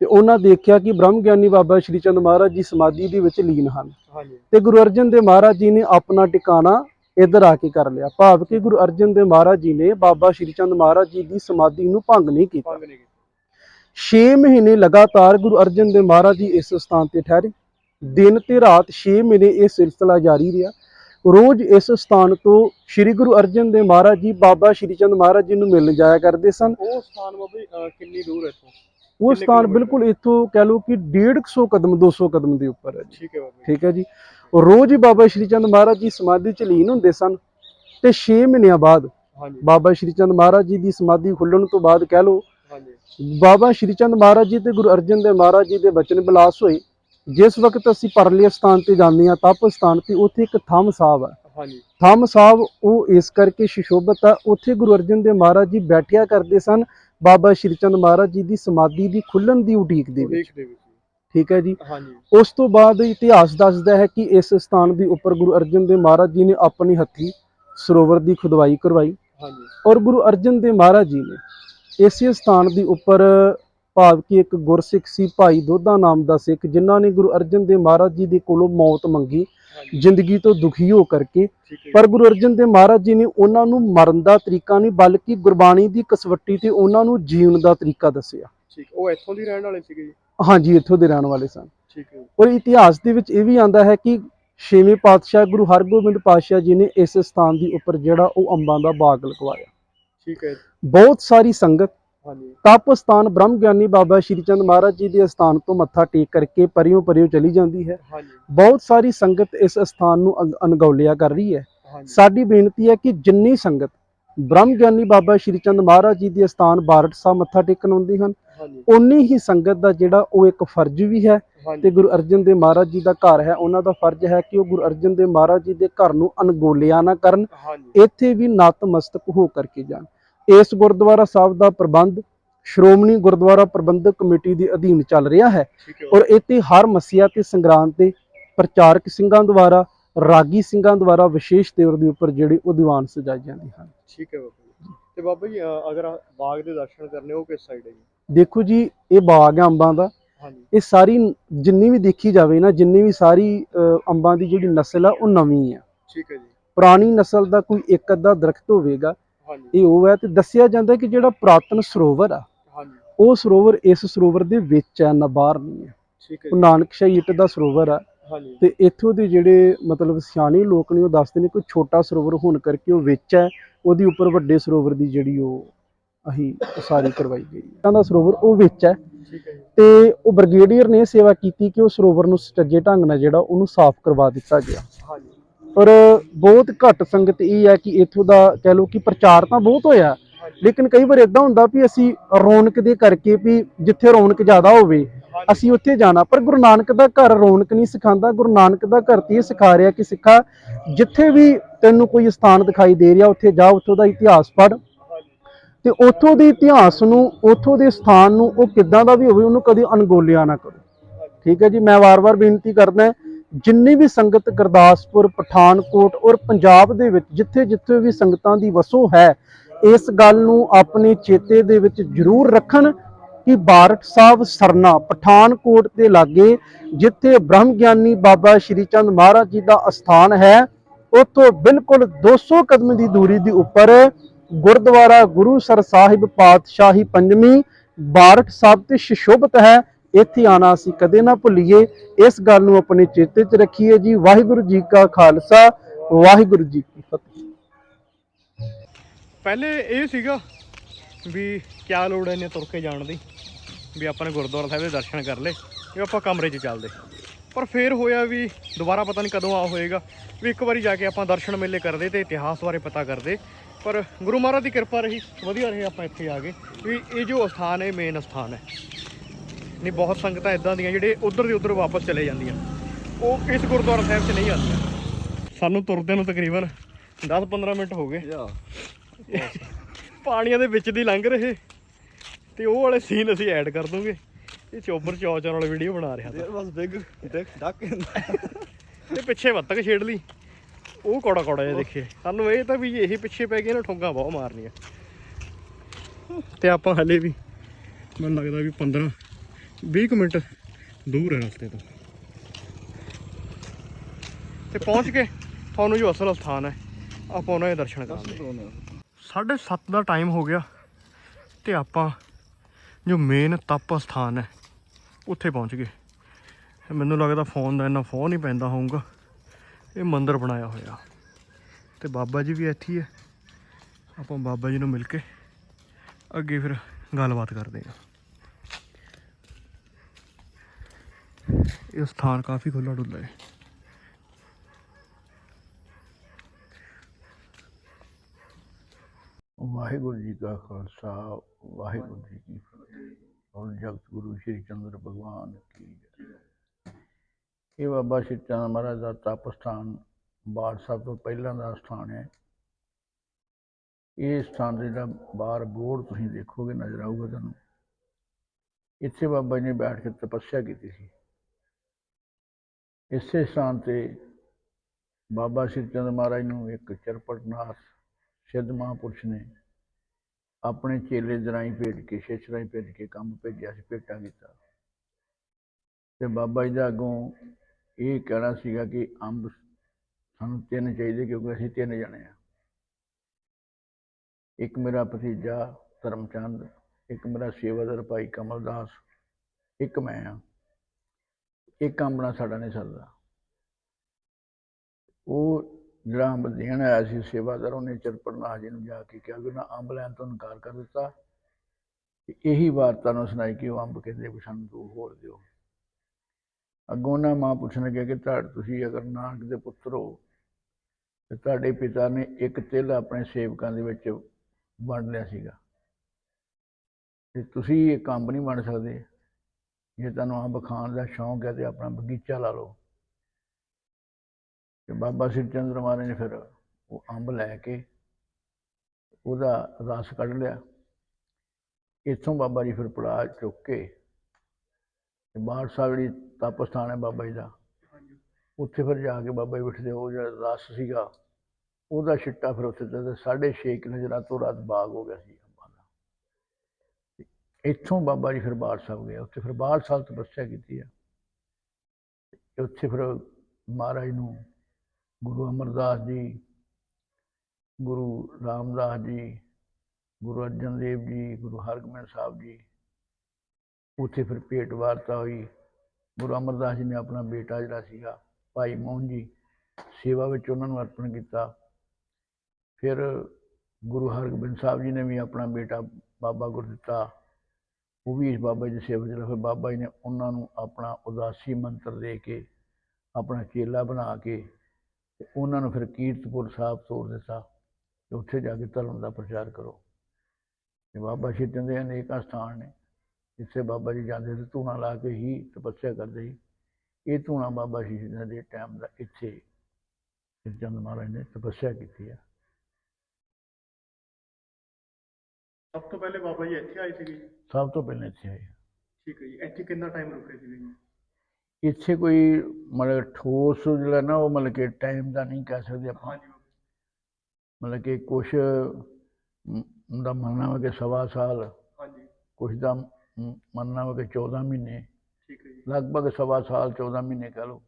ਤੇ ਉਹਨਾਂ ਦੇਖਿਆ ਕਿ ਬ੍ਰਹਮ ਗਿਆਨੀ ਬਾਬਾ ਸ਼੍ਰੀ ਚੰਦ ਮਹਾਰਾਜ ਜੀ ਸਮਾਧੀ ਦੇ ਵਿੱਚ ਲੀਨ ਹਨ। ਤੇ ਗੁਰੂ ਅਰਜਨ ਦੇਵ ਮਹਾਰਾਜ ਜੀ ਨੇ ਆਪਣਾ ਟਿਕਾਣਾ ਇੱਧਰ ਆ ਕੇ ਕਰ ਲਿਆ। ਭਾਵ ਕਿ ਗੁਰੂ ਅਰਜਨ ਦੇਵ ਮਹਾਰਾਜ ਜੀ ਨੇ ਬਾਬਾ ਸ਼੍ਰੀ ਚੰਦ ਮਹਾਰਾਜ ਜੀ ਦੀ ਸਮਾਧੀ ਨੂੰ ਭੰਗ ਨਹੀਂ ਕੀਤੀ। 6 ਮਹੀਨੇ ਲਗਾਤਾਰ ਗੁਰੂ ਅਰਜਨ ਦੇਵ ਮਹਾਰਾਜ ਜੀ ਇਸ ਸਥਾਨ ਤੇ ਠਹਿਰੇ। ਦਿਨ ਤੇ ਰਾਤ 6 ਮਹੀਨੇ ਇਹ ਸਿਲਸਿਲਾ ਜਾਰੀ ਰਿਹਾ। ਰੋਜ਼ ਇਸ ਸਥਾਨ ਤੋਂ ਸ੍ਰੀ ਗੁਰੂ ਅਰਜਨ ਦੇਵ ਮਹਾਰਾਜ ਜੀ ਬਾਬਾ ਸ਼੍ਰੀ ਚੰਦ ਮਹਾਰਾਜ ਜੀ ਨੂੰ ਮਿਲਣ ਜਾਇਆ ਕਰਦੇ ਸਨ। ਉਹ ਸਥਾਨ ਬਾਬਾ ਕਿੰਨੀ ਦੂਰ ਹੈ ਇੱਥੋਂ? ਉਹ ਸਥਾਨ? ਬਿਲਕੁਲ ਇੱਥੋਂ ਕਹਿ ਲਓ ਕਿ 150 ਕਦਮ 200 ਕਦਮ ਦੇ ਉੱਪਰ ਹੈ ਠੀਕ ਹੈ ਬਾਬਾ ਠੀਕ ਹੈ ਜੀ। ਰੋਜ਼ ਹੀ ਬਾਬਾ ਸ਼੍ਰੀ ਚੰਦ ਮਹਾਰਾਜ ਜੀ ਸਮਾਧੀ ਚ ਲੀਨ ਹੁੰਦੇ ਸਨ ਤੇ 6 ਮਹੀਨਿਆਂ ਬਾਅਦ ਬਾਬਾ ਸ਼੍ਰੀ ਚੰਦ ਮਹਾਰਾਜ ਜੀ ਦੀ ਸਮਾਧੀ ਖੁੱਲਣ ਤੋਂ ਬਾਅਦ ਕਹਿ ਲਓ ਬਾਬਾ ਸ਼੍ਰੀ ਚੰਦ ਮਹਾਰਾਜ ਜੀ ਤੇ ਗੁਰੂ ਅਰਜਨ ਦੇਵ ਮਹਾਰਾਜ ਜੀ ਦੇ ਬਚਨ ਬਿਲਾਸ ਹੋਏ ਜਿਸ ਵਕਤ ਅਸੀਂ ਪਰਲੇ ਸਥਾਨ ਤੇ ਜਾਂਦੇ ਹਾਂ ਤਪ ਸਥਾਨ ਤੇ ਉੱਥੇ ਇੱਕ ਥੰਮ ਸਾਹਿਬ ਹੈ ਹਾਂਜੀ। ਥੰਮ ਸਾਹਿਬ ਉਹ ਇਸ ਕਰਕੇ ਸ਼ਿਸ਼ੋਭਤ ਹੈ ਉੱਥੇ ਗੁਰੂ ਅਰਜਨ ਦੇਵ ਮਹਾਰਾਜ ਜੀ ਬੈਠਿਆ ਕਰਦੇ ਸਨ ਬਾਬਾ ਸ਼੍ਰੀ ਚੰਦ ਮਹਾਰਾਜ ਜੀ ਦੀ ਸਮਾਧੀ ਦੀ ਖੁੱਲਣ ਦੀ ਉਡੀਕ ਦੇ ਵਿੱਚ। ਦੇਖ ਦੇ ਵਿੱਚ। ਠੀਕ ਹੈ ਜੀ? ਹਾਂਜੀ। ਉਸ ਤੋਂ ਬਾਅਦ ਇਤਿਹਾਸ ਦੱਸਦਾ ਹੈ ਕਿ ਇਸ ਸਥਾਨ ਦੇ ਉੱਪਰ ਗੁਰੂ ਅਰਜਨ ਦੇਵ ਮਹਾਰਾਜ ਜੀ ਨੇ ਆਪਣੀ ਹੱਥੀ ਸਰੋਵਰ ਦੀ ਖੁਦਵਾਈ ਕਰਵਾਈ ਹਾਂਜੀ। ਔਰ ਗੁਰੂ ਅਰਜਨ ਦੇਵ ਮਹਾਰਾਜ ਜੀ ਨੇ ਇਸੇ ਸਥਾਨ ਦੇ ਉੱਪਰ ਭਾਵ ਕਿ ਇੱਕ ਗੁਰਸਿੱਖ ਸੀ ਭਾਈ ਦੋਧਾ ਨਾਮ ਦਾ ਸਿੱਖ ਜਿਨ੍ਹਾਂ ਨੇ ਗੁਰੂ ਅਰਜਨ ਦੇਵ ਮਹਾਰਾਜ ਜੀ ਦੇ ਕੋਲੋਂ ਮੌਤ ਮੰਗੀ ਜ਼ਿੰਦਗੀ ਤੋਂ ਦੁਖੀ ਹੋ ਕਰਕੇ। ਪਰ ਗੁਰੂ ਅਰਜਨ ਦੇਵ ਮਹਾਰਾਜ ਜੀ ਨੇ ਉਹਨਾਂ ਨੂੰ ਮਰਨ ਦਾ ਤਰੀਕਾ ਨਹੀਂ ਬਲਕਿ ਗੁਰਬਾਣੀ ਦੀ ਕਸਵੱਟੀ ਤੇ ਉਹਨਾਂ ਨੂੰ ਜੀਣ ਦਾ ਤਰੀਕਾ ਦੱਸਿਆ। ਠੀਕ ਉਹ ਇੱਥੋਂ ਦੀ ਰਹਿਣ ਵਾਲੇ ਸੀਗੇ ਜੀ? ਹਾਂਜੀ ਇੱਥੋਂ ਦੇ ਰਹਿਣ ਵਾਲੇ ਸਨ। ਠੀਕ ਹੈ ਔਰ ਇਤਿਹਾਸ ਦੇ ਵਿੱਚ ਇਹ ਵੀ ਆਂਦਾ ਹੈ ਕਿ ਛੇਵੇਂ ਪਾਤਸ਼ਾਹ ਗੁਰੂ ਹਰਗੋਬਿੰਦ ਪਾਤਸ਼ਾਹ ਜੀ ਨੇ ਇਸ ਸਥਾਨ ਦੀ ਉੱਪਰ ਜਿਹੜਾ ਉਹ ਅੰਬਾਂ ਦਾ ਬਾਗ ਲਗਵਾਇਆ। ਠੀਕ ਹੈ ਬਹੁਤ ਸਾਰੀ ਸੰਗਤ ਹਾਂਜੀ। ਤਪ ਸਥਾਨ ਬ੍ਰਹਮ ਗਿਆਨੀ ਬਾਬਾ ਸ਼੍ਰੀ ਚੰਦ ਮਹਾਰਾਜ ਜੀ ਦੇ ਸਥਾਨ ਤੋਂ ਮੱਥਾ ਟੇਕ ਕਰਕੇ ਪਰਿਓ ਪਰਿਓ ਚਲੀ ਜਾਂਦੀ ਹੈ। ਹਾਂਜੀ। ਬਹੁਤ ਸਾਰੀ ਸੰਗਤ ਇਸ ਸਥਾਨ ਨੂੰ ਅਣਗੌਲਿਆ ਕਰ ਰਹੀ ਹੈ। ਸਾਡੀ ਬੇਨਤੀ ਹੈ ਕਿ ਜਿੰਨੀ ਸੰਗਤ ਬ੍ਰਹਮ ਗਿਆਨੀ ਬਾਬਾ ਸ਼੍ਰੀ ਚੰਦ ਮਹਾਰਾਜ ਜੀ ਦੇ ਸਥਾਨ ਬਾਰਟ ਸਾਹਿਬ ਮੱਥਾ ਟੇਕਣ ਆਉਂਦੀ ਹਨ ਉਨੀ ਹੀ ਸੰਗਤ ਦਾ ਜਿਹੜਾ ਉਹ ਇੱਕ ਫਰਜ਼ ਵੀ ਹੈ ਤੇ ਗੁਰੂ ਅਰਜਨ ਦੇਵ ਮਹਾਰਾਜ ਜੀ ਦਾ ਘਰ ਹੈ ਉਹਨਾਂ ਦਾ ਫਰਜ਼ ਹੈ ਕਿ ਉਹ ਗੁਰੂ ਅਰਜਨ ਦੇਵ ਮਹਾਰਾਜ ਜੀ ਦੇ ਘਰ ਨੂੰ ਅਣਗੌਲਿਆ ਨਾ ਕਰਨ ਇੱਥੇ ਵੀ ਨਤਮਸਤਕ ਹੋ ਕਰਕੇ ਜਾਣ। ਇਸ ਗੁਰਦੁਆਰਾ ਸਾਹਿਬ ਦਾ ਪ੍ਰਬੰਧ ਸ਼੍ਰੋਮਣੀ ਗੁਰਦੁਆਰਾ ਪ੍ਰਬੰਧਕ ਕਮੇਟੀ ਦੇ ਅਧੀਨ ਚੱਲ ਰਿਹਾ ਹੈ ਔਰ ਇੱਥੇ ਹਰ ਮਸੀਆ ਤੇ ਸੰਗਰਾਂਦ ਤੇ ਪ੍ਰਚਾਰਕ ਸਿੰਘਾਂ ਦੁਆਰਾ ਰਾਗੀ ਸਿੰਘਾਂ ਦੁਆਰਾ ਵਿਸ਼ੇਸ਼ ਤੌਰ ਦੇ ਉੱਪਰ ਜਿਹੜੇ ਉਹ ਦੀਵਾਨ ਸਜਾਏ ਜਾਂਦੇ ਹਨ। ਠੀਕ ਹੈ ਬਾਬਾ ਜੀ। ਤੇ ਬਾਬਾ ਜੀ ਅਗਰ ਬਾਗ ਦੇ ਦਰਸ਼ਨ ਕਰਨੇ ਉਹ ਕਿਸ ਸਾਈਡ ਹੈ ਜੀ? ਦੇਖੋ ਜੀ ਇਹ ਬਾਗ ਹੈ ਅੰਬਾਂ ਦਾ। ਇਹ ਸਾਰੀ ਜਿੰਨੀ ਵੀ ਦੇਖੀ ਜਾਵੇ ਨਾ ਜਿੰਨੀ ਵੀ ਸਾਰੀ ਅੰਬਾਂ ਦੀ ਜਿਹੜੀ ਨਸਲ ਆ ਉਹ ਨਵੀਂ ਹੈ ਠੀਕ ਹੈ ਜੀ। ਪੁਰਾਣੀ ਨਸਲ ਦਾ ਕੋਈ ਇੱਕ ਅੱਧਾ ਦਰਖਤ ਹੋਵੇਗਾ ਇਹ ਉਹ ਹੈ ਤੇ ਦੱਸਿਆ ਜਾਂਦਾ ਕਿ ਜਿਹੜਾ ਪੁਰਾਤਨ ਸਰੋਵਰ ਆ ਉਹ ਸਰੋਵਰ ਇਸ ਸਰੋਵਰ ਦੇ ਵਿੱਚ ਹੈ ਨਾ ਬਾਹਰ ਨਹੀਂ ਹੈ ਠੀਕ ਹੈ ਉਹ ਨਾਨਕਸ਼ਾਹੀ ਇੱਟ ਦਾ ਸਰੋਵਰ ਆ। ਤੇ ਇੱਥੋਂ ਦੇ ਜਿਹੜੇ ਮਤਲਬ ਸਿਆਣੇ ਲੋਕ ਨੇ ਉਹ ਦੱਸਦੇ ਨੇ ਕਿ ਛੋਟਾ ਸਰੋਵਰ ਹੋਣ ਕਰਕੇ ਉਹ ਵਿੱਚ ਹੈ ਉਹਦੇ ਉੱਪਰ ਵੱਡੇ ਸਰੋਵਰ ਦੀ ਜਿਹੜੀ ਉਹ ਅਹੀ ਉਸਾਰੀ ਕਰਵਾਈ ਗਈ। ਹੈ ਦਾ ਸਰੋਵਰ ਉਹ ਵਿੱਚ ਹੈ ਤੇ ਉਹ ਬ੍ਰਿਗੇਡੀਅਰ ਨੇ ਸੇਵਾ ਕੀਤੀ ਕਿ ਉਹ ਸਰੋਵਰ ਨੂੰ ਸੁਚੱਜੇ ਢੰਗ ਨਾਲ ਜਿਹੜਾ ਉਹਨੂੰ ਸਾਫ਼ ਕਰਵਾ ਦਿੱਤਾ ਗਿਆ। ਪਰ ਬਹੁਤ ਘੱਟ ਸੰਗਤ ਇਹ ਹੈ ਕਿ ਇੱਥੋਂ ਦਾ ਕਹਿ ਲਓ ਕਿ ਪ੍ਰਚਾਰ ਤਾਂ ਬਹੁਤ ਹੋਇਆ। ਲੇਕਿਨ ਕਈ ਵਾਰ ਇਦਾਂ ਹੁੰਦਾ ਵੀ ਅਸੀਂ ਰੌਣਕ ਦੇ ਕਰਕੇ ਵੀ ਜਿੱਥੇ ਰੌਣਕ ਜ਼ਿਆਦਾ ਹੋਵੇ ਅਸੀਂ ਉੱਥੇ ਜਾਣਾ। ਪਰ ਗੁਰੂ ਨਾਨਕ ਦਾ ਘਰ ਰੌਣਕ ਨਹੀਂ ਸਿਖਾਉਂਦਾ। ਗੁਰੂ ਨਾਨਕ ਦਾ ਘਰ ਤੇ ਇਹ ਸਿਖਾ ਰਿਹਾ ਕਿ ਸਿੱਖਾ ਜਿੱਥੇ ਵੀ ਤੈਨੂੰ ਕੋਈ ਸਥਾਨ ਦਿਖਾਈ ਦੇ ਰਿਹਾ ਉੱਥੇ ਜਾ ਉੱਥੋਂ ਦਾ ਇਤਿਹਾਸ ਪੜ੍ਹ। ਤੇ ਉੱਥੋਂ ਦੇ ਇਤਿਹਾਸ ਨੂੰ, ਉੱਥੋਂ ਦੇ ਸਥਾਨ ਨੂੰ, ਉਹ ਕਿੱਦਾਂ ਦਾ ਵੀ ਹੋਵੇ, ਉਹਨੂੰ ਕਦੇ ਅਣਗੋਲਿਆ ਨਾ ਕਰੋ। ਠੀਕ ਹੈ ਜੀ, ਮੈਂ ਵਾਰ-ਵਾਰ ਬੇਨਤੀ ਕਰਦਾ ਜਿੰਨੀ ਵੀ ਸੰਗਤ ਗੁਰਦਾਸਪੁਰ, ਪਠਾਨਕੋਟ ਔਰ ਪੰਜਾਬ ਦੇ ਵਿੱਚ, ਜਿੱਥੇ-ਜਿੱਥੇ ਵੀ ਸੰਗਤਾਂ ਦੀ ਵਸੋਂ ਹੈ, ਇਸ ਗੱਲ ਨੂੰ ਆਪਣੇ ਚੇਤੇ ਦੇ ਵਿੱਚ ਜ਼ਰੂਰ ਰੱਖਣ ਕਿ ਬਾਰਟ ਸਾਹਿਬ ਸਰਨਾ, ਪਠਾਨਕੋਟ ਦੇ ਲਾਗੇ, ਜਿੱਥੇ ਬ੍ਰਹਮ ਗਿਆਨੀ ਬਾਬਾ ਸ਼੍ਰੀ ਚੰਦ ਮਹਾਰਾਜ ਜੀ ਦਾ ਅਸਥਾਨ ਹੈ, ਉੱਥੋਂ ਬਿਲਕੁਲ 200 ਕਦਮ ਦੀ ਦੂਰੀ ਦੇ ਉੱਪਰ ਗੁਰਦੁਆਰਾ ਗੁਰੂਸਰ ਸਾਹਿਬ ਪਾਤਸ਼ਾਹੀ ਪੰਜਵੀਂ ਬਾਰਟ ਸਾਹਿਬ ਤੇ ਸ਼ਿਸ਼ੋਭਤ ਹੈ। ਇੱਥੇ ਆਣਾ ਅਸੀਂ ਕਦੇ ਨਾ ਭੁੱਲੀਏ। ਇਸ ਗੱਲ ਨੂੰ ਆਪਣੇ ਚੇਤੇ 'ਚ ਰੱਖੀਏ ਜੀ। ਵਾਹਿਗੁਰੂ ਜੀ ਕਾ ਖਾਲਸਾ। ਵਾਹਿਗੁਰੂ ਜੀ ਕੀ ਫਤਿਹ। ਪਹਿਲੇ ਇਹ ਸੀਗਾ ਵੀ ਕਿਆ ਲੋੜ ਐ ਨੇ ਤੁਰ ਕੇ ਜਾਣ ਦੀ। ਵੀ ਆਪਾਂ ਨੇ ਗੁਰਦੁਆਰਾ ਸਾਹਿਬ ਦੇ ਦਰਸ਼ਨ ਕਰ ਲਏ, ਵੀ ਆਪਾਂ ਕਮਰੇ 'ਚ ਚੱਲਦੇ। ਪਰ ਫੇਰ ਹੋਇਆ ਵੀ ਦੁਬਾਰਾ ਪਤਾ ਨਹੀਂ ਕਦੋਂ ਆ ਹੋਏਗਾ। ਵੀ ਇੱਕ ਵਾਰੀ ਜਾ ਕੇ ਆਪਾਂ ਦਰਸ਼ਨ ਮੇਲੇ ਕਰਦੇ ਤੇ ਇਤਿਹਾਸ ਬਾਰੇ ਪਤਾ ਕਰਦੇ। ਪਰ ਗੁਰੂ ਮਹਾਰਾਜ ਦੀ ਕਿਰਪਾ ਰਹੀ ਵਧੀਆ ਰਹੇ ਆਪਾਂ ਇੱਥੇ ਆ ਗਏ ਵੀ ਇਹ ਜੋ ਸਥਾਨ ਹੈ ਮੇਨ ਸਥਾਨ ਹੈ। ਨਹੀਂ ਬਹੁਤ ਸੰਗਤਾਂ ਇਦਾਂ ਦੀਆਂ ਜਿਹੜੇ ਉਧਰ ਦੇ ਉਧਰ ਵਾਪਸ ਚਲੇ ਜਾਂਦੀਆਂ। ਉਹ ਇਸ ਗੁਰਦੁਆਰਾ ਸਾਹਿਬ 'ਚ ਨਹੀਂ ਆਉਂਦੀਆਂ। ਸਾਨੂੰ ਤੁਰਦੇ ਨੂੰ ਤਕਰੀਬਨ 10-15 ਮਿੰਟ ਹੋ ਗਏ। ਪਾਣੀਆਂ ਦੇ ਵਿੱਚ ਦੀ ਲੰਘ ਰਹੇ। ਤੇ ਉਹ ਵਾਲੇ ਸੀਨ ਅਸੀਂ ਐਡ ਕਰ ਦੂੰਗੇ। ਇਹ ਚੋਬਰ ਚੌਚਰ ਵਾਲੀ ਵੀਡੀਓ ਬਣਾ ਰਿਹਾ ਦੇਰ ਵਾਸ ਬਿਗ ਡਕ ਤੇ ਪਿੱਛੇ ਬੱਤਕ ਛੇੜ ਲਈ। ਉਹ ਕੌੜਾ ਕੌੜਾ ਜਿਹਾ ਦੇਖੇ। ਸਾਨੂੰ ਇਹ ਤਾਂ ਵੀ ਇਹੀ ਪਿੱਛੇ ਪੈ ਗਏ ਨਾ, ਠੁੰਗਾ ਬਹੁਤ ਮਾਰਨੀਆਂ। ਤੇ ਆਪਾਂ ਹਲੇ ਵੀ, ਮੈਨੂੰ ਲੱਗਦਾ ਵੀ 15 20 ਕੁ ਮਿੰਟ ਦੂਰ ਹੈ ਰਸਤੇ ਤੋਂ। ਤੇ ਪਹੁੰਚ ਕੇ ਤੁਹਾਨੂੰ ਜੋ ਅਸਲ ਸਥਾਨ ਹੈ, ਆਪਾਂ ਉਹਨਾਂ ਦੇ ਦਰਸ਼ਨ ਕਰਾਂਗੇ। ਸਾਢੇ ਸੱਤ ਦਾ ਟਾਈਮ ਹੋ ਗਿਆ ਤੇ ਆਪਾਂ ਜੋ ਮੇਨ ਤਪ ਸਥਾਨ ਹੈ, ਉੱਥੇ ਪਹੁੰਚ ਗਏ। ਮੈਨੂੰ ਲੱਗਦਾ ਫੋਨ ਦਾ ਇੰਨਾ ਫੋਨ ਹੀ ਪੈਂਦਾ ਹੋਊਗਾ। ਇਹ ਮੰਦਿਰ ਬਣਾਇਆ ਹੋਇਆ। ਤੇ ਬਾਬਾ ਜੀ ਵੀ ਇੱਥੇ ਹੀ ਹੈ ਆਪਾਂ ਬਾਬਾ ਜੀ ਨੂੰ ਮਿਲ ਕੇ ਅੱਗੇ ਫਿਰ ਗੱਲਬਾਤ ਕਰਦੇ ਹਾਂ। ਇਹ ਸਥਾਨ ਕਾਫੀ ਖੁੱਲਾ ਡੁੱਲਾ ਹੈ। ਵਾਹਿਗੁਰੂ ਜੀ ਕਾ ਖਾਲਸਾ, ਵਾਹਿਗੁਰੂ ਜੀ ਕੀ ਫਤਿਹ। ਔਰ ਜਗਤ ਗੁਰੂ ਸ਼੍ਰੀ ਚੰਦਰ ਭਗਵਾਨ ਕੀ ਜੈ। ਇਹ ਬਾਬਾ ਸ਼੍ਰੀ ਚੰਦ ਮਹਾਰਾਜ ਦਾ ਤਪ ਸਥਾਨ ਬਾੜ ਸਾਹਿਬ ਤੋਂ ਪਹਿਲਾਂ ਦਾ ਸਥਾਨ ਹੈ। ਇਹ ਸਥਾਨ ਦੇ ਜਿਹੜਾ ਬਾਰ ਬੋਰਡ ਤੁਸੀਂ ਦੇਖੋਗੇ, ਨਜ਼ਰ ਆਊਗਾ ਤੁਹਾਨੂੰ। ਇੱਥੇ ਬਾਬਾ ਜੀ ਨੇ ਬੈਠ ਕੇ ਤਪੱਸਿਆ ਕੀਤੀ ਸੀ। ਇਸੇ ਸਥਾਨ ਤੇ ਬਾਬਾ ਸ਼੍ਰੀ ਚੰਦ ਮਹਾਰਾਜ ਨੂੰ ਇੱਕ ਚਰਪਟਨਾਥ ਸਿੱਧ ਮਹਾਂਪੁਰਸ਼ ਨੇ ਆਪਣੇ ਚੇਲੇ ਦਰਾਈ ਭੇਜ ਕੇ, ਸ਼ੇਸ਼ ਰਾਹੀਂ ਭੇਜ ਕੇ, ਕੰਮ ਭੇਜਿਆ ਸੀ, ਭੇਟਾ ਕੀਤਾ। ਤੇ ਬਾਬਾ ਜੀ ਦਾ ਅੱਗੋਂ ਇਹ ਕਹਿਣਾ ਸੀਗਾ ਕਿ ਅੰਬ ਸਾਨੂੰ ਤਿੰਨ ਚਾਹੀਦੇ ਕਿਉਂਕਿ ਅਸੀਂ ਤਿੰਨ ਜਣੇ ਆ। ਇੱਕ ਮੇਰਾ ਭਤੀਜਾ ਧਰਮਚੰਦ, ਇੱਕ ਮੇਰਾ ਸੇਵਾਦਾਰ ਭਾਈ ਕਮਲਦਾਸ, ਇੱਕ ਮੈਂ ਆ। ਇੱਕ ਅੰਬ ਨਾਲ ਸਾਡਾ ਨਹੀਂ ਸਰਦਾ। ਉਹ ਜਿਹੜਾ ਅੰਬ ਦੇਣ ਆਇਆ ਸੀ, ਸੇਵਾਦਾਰ, ਉਹਨੇ ਚਰਪੜਨਾਥ ਜੀ ਨੂੰ ਜਾ ਕੇ ਕਿਹਾ ਕਿ ਉਹਨਾਂ ਅੰਬ ਲੈਣ ਤੋਂ ਇਨਕਾਰ ਕਰ ਦਿੱਤਾ। ਇਹੀ ਵਾਰਤਾ ਨੂੰ ਸੁਣਾਈ ਕਿ ਉਹ ਅੰਬ ਕਹਿੰਦੇ ਵੀ ਸਾਨੂੰ ਦੋ ਹੋਰ ਦਿਓ। ਅੱਗੋਂ ਨਾ ਮਾਂ ਪੁੱਛਣ ਲੱਗੇ ਕਿ ਤੁਹਾਡੇ ਤੁਸੀਂ ਅਗਰ ਨਾਨਕ ਦੇ ਪੁੱਤਰ ਹੋ, ਤੇ ਤੁਹਾਡੇ ਪਿਤਾ ਨੇ ਇੱਕ ਤਿਲ ਆਪਣੇ ਸੇਵਕਾਂ ਦੇ ਵਿੱਚ ਵੰਡ ਲਿਆ ਸੀਗਾ। ਤੇ ਤੁਸੀਂ ਇਹ ਕੰਬ ਨਹੀਂ ਬਣ ਸਕਦੇ। ਜੇ ਤੁਹਾਨੂੰ ਅੰਬ ਖਾਣ ਦਾ ਸ਼ੌਂਕ ਹੈ ਤੇ ਆਪਣਾ ਬਗੀਚਾ ਲਾ ਲਓ। ਤੇ ਬਾਬਾ ਸ੍ਰੀ ਚੰਦਰ ਮਹਾਰਾਜ ਨੇ ਫਿਰ ਉਹ ਅੰਬ ਲੈ ਕੇ ਉਹਦਾ ਰਸ ਕੱਢ ਲਿਆ। ਇੱਥੋਂ ਬਾਬਾ ਜੀ ਫਿਰ ਪੜਾ ਚੁੱਕ ਕੇ ਤੇ ਬਾਹਰ ਸਾਹਿਬ ਜਿਹੜੀ ਤਪ ਸਥਾਨ ਹੈ ਬਾਬਾ ਜੀ ਦਾ। ਉੱਥੇ ਫਿਰ ਜਾ ਕੇ ਬਾਬਾ ਜੀ ਬਿਠਦੇ ਉਹ ਜਿਹੜਾ ਰਸ ਸੀਗਾ, ਉਹਦਾ ਛਿੱਟਾ ਫਿਰ ਉੱਥੇ ਤੇ ਸਾਢੇ ਛੇ ਕਿਲੋ ਜਿਹੜਾ ਤੋਂ ਰਾਤ ਬਾਗ ਹੋ ਗਿਆ ਸੀ। ਅੰਬਾਂ ਦਾ ਇੱਥੋਂ ਬਾਬਾ ਜੀ ਫਿਰ ਬਾਹਰ ਸਾਹਿਬ ਗਏ, ਉੱਥੇ ਫਿਰ ਬਾਹਰ ਸਾਹਿਬ ਤਪੱਸਿਆ ਕੀਤੀ ਆ। ਉੱਥੇ ਫਿਰ ਮਹਾਰਾਜ ਨੂੰ ਗੁਰੂ ਅਮਰਦਾਸ ਜੀ, ਗੁਰੂ ਰਾਮਦਾਸ ਜੀ, ਗੁਰੂ ਅਰਜਨ ਦੇਵ ਜੀ, ਗੁਰੂ ਹਰਗੋਬਿੰਦ ਸਾਹਿਬ ਜੀ, ਉੱਥੇ ਫਿਰ ਭੇਟ ਵਾਰਤਾ ਹੋਈ। ਗੁਰੂ ਅਮਰਦਾਸ ਜੀ ਨੇ ਆਪਣਾ ਬੇਟਾ ਜਿਹੜਾ ਸੀਗਾ, ਭਾਈ ਮੋਹਨ ਜੀ, ਸੇਵਾ ਵਿੱਚ ਉਹਨਾਂ ਨੂੰ ਅਰਪਣ ਕੀਤਾ। ਫਿਰ ਗੁਰੂ ਹਰਗੋਬਿੰਦ ਸਾਹਿਬ ਜੀ ਨੇ ਵੀ ਆਪਣਾ ਬੇਟਾ ਬਾਬਾ ਗੁਰਦਿੱਤਾ ਉਹ ਵੀ ਇਸ ਬਾਬਾ ਜੀ ਦੀ ਸੇਵਾ ਚ ਫਿਰ ਬਾਬਾ ਜੀ ਨੇ ਉਹਨਾਂ ਨੂੰ ਆਪਣਾ ਉਦਾਸੀ ਮੰਤਰ ਦੇ ਕੇ, ਆਪਣਾ ਚੇਲਾ ਬਣਾ ਕੇ ਤੇ ਉਹਨਾਂ ਨੂੰ ਫਿਰ ਕੀਰਤਪੁਰ ਸਾਹਿਬ ਤੋਰ ਦਿੱਤਾ ਤੇ ਉੱਥੇ ਜਾ ਕੇ ਧਰਮ ਦਾ ਪ੍ਰਚਾਰ ਕਰੋ। ਤੇ ਬਾਬਾ ਸ਼੍ਰੀ ਚੰਦ ਦੇ ਅਨੇਕਾਂ ਸਥਾਨ ਨੇ। ਜਿੱਥੇ ਬਾਬਾ ਜੀ ਜਾਂਦੇ ਤੇ ਧੂਣਾ ਲਾ ਕੇ ਹੀ ਤਪੱਸਿਆ ਕਰਦੇ ਸੀ। ਇਹ ਧੂਣਾ ਬਾਬਾ ਚੰਦ ਦੇ ਟਾਈਮ ਦਾ ਇੱਥੇ ਚੰਦ ਮਹਾਰਾਜ ਨੇ ਤਪੱਸਿਆ ਕੀਤੀ ਹੈ ਸਭ ਤੋਂ ਪਹਿਲੇ ਬਾਬਾ ਜੀ ਇੱਥੇ ਆਏ ਸੀਗੇ? ਸਭ ਤੋਂ ਪਹਿਲਾਂ ਇੱਥੇ ਆਏ। ਠੀਕ ਹੈ ਜੀ। ਇੱਥੇ ਕਿੰਨਾ ਟਾਈਮ ਰੁਕੇ ਸੀਗੇ ਜੀ? ਇੱਥੇ ਕੋਈ ਮਤਲਬ ਠੋਸ ਜਿਹੜਾ ਨਾ ਉਹ ਮਤਲਬ ਕਿ ਟਾਈਮ ਦਾ ਨਹੀਂ ਕਹਿ ਸਕਦੇ ਆਪਾਂ। ਮਤਲਬ ਕਿ ਕੁਛ ਮ, ਦਾ ਮੰਨਣਾ ਵਾ ਕਿ ਸਵਾ ਸਾਲ ਹਾਂਜੀ। ਕੁਛ ਦਾ ਮੰਨਣਾ ਵਾ ਕਿ 14 ਮਹੀਨੇ। ਠੀਕ ਹੈ ਜੀ। ਲਗਭਗ ਸਵਾ ਸਾਲ 14 ਮਹੀਨੇ ਕਹ ਲਓ।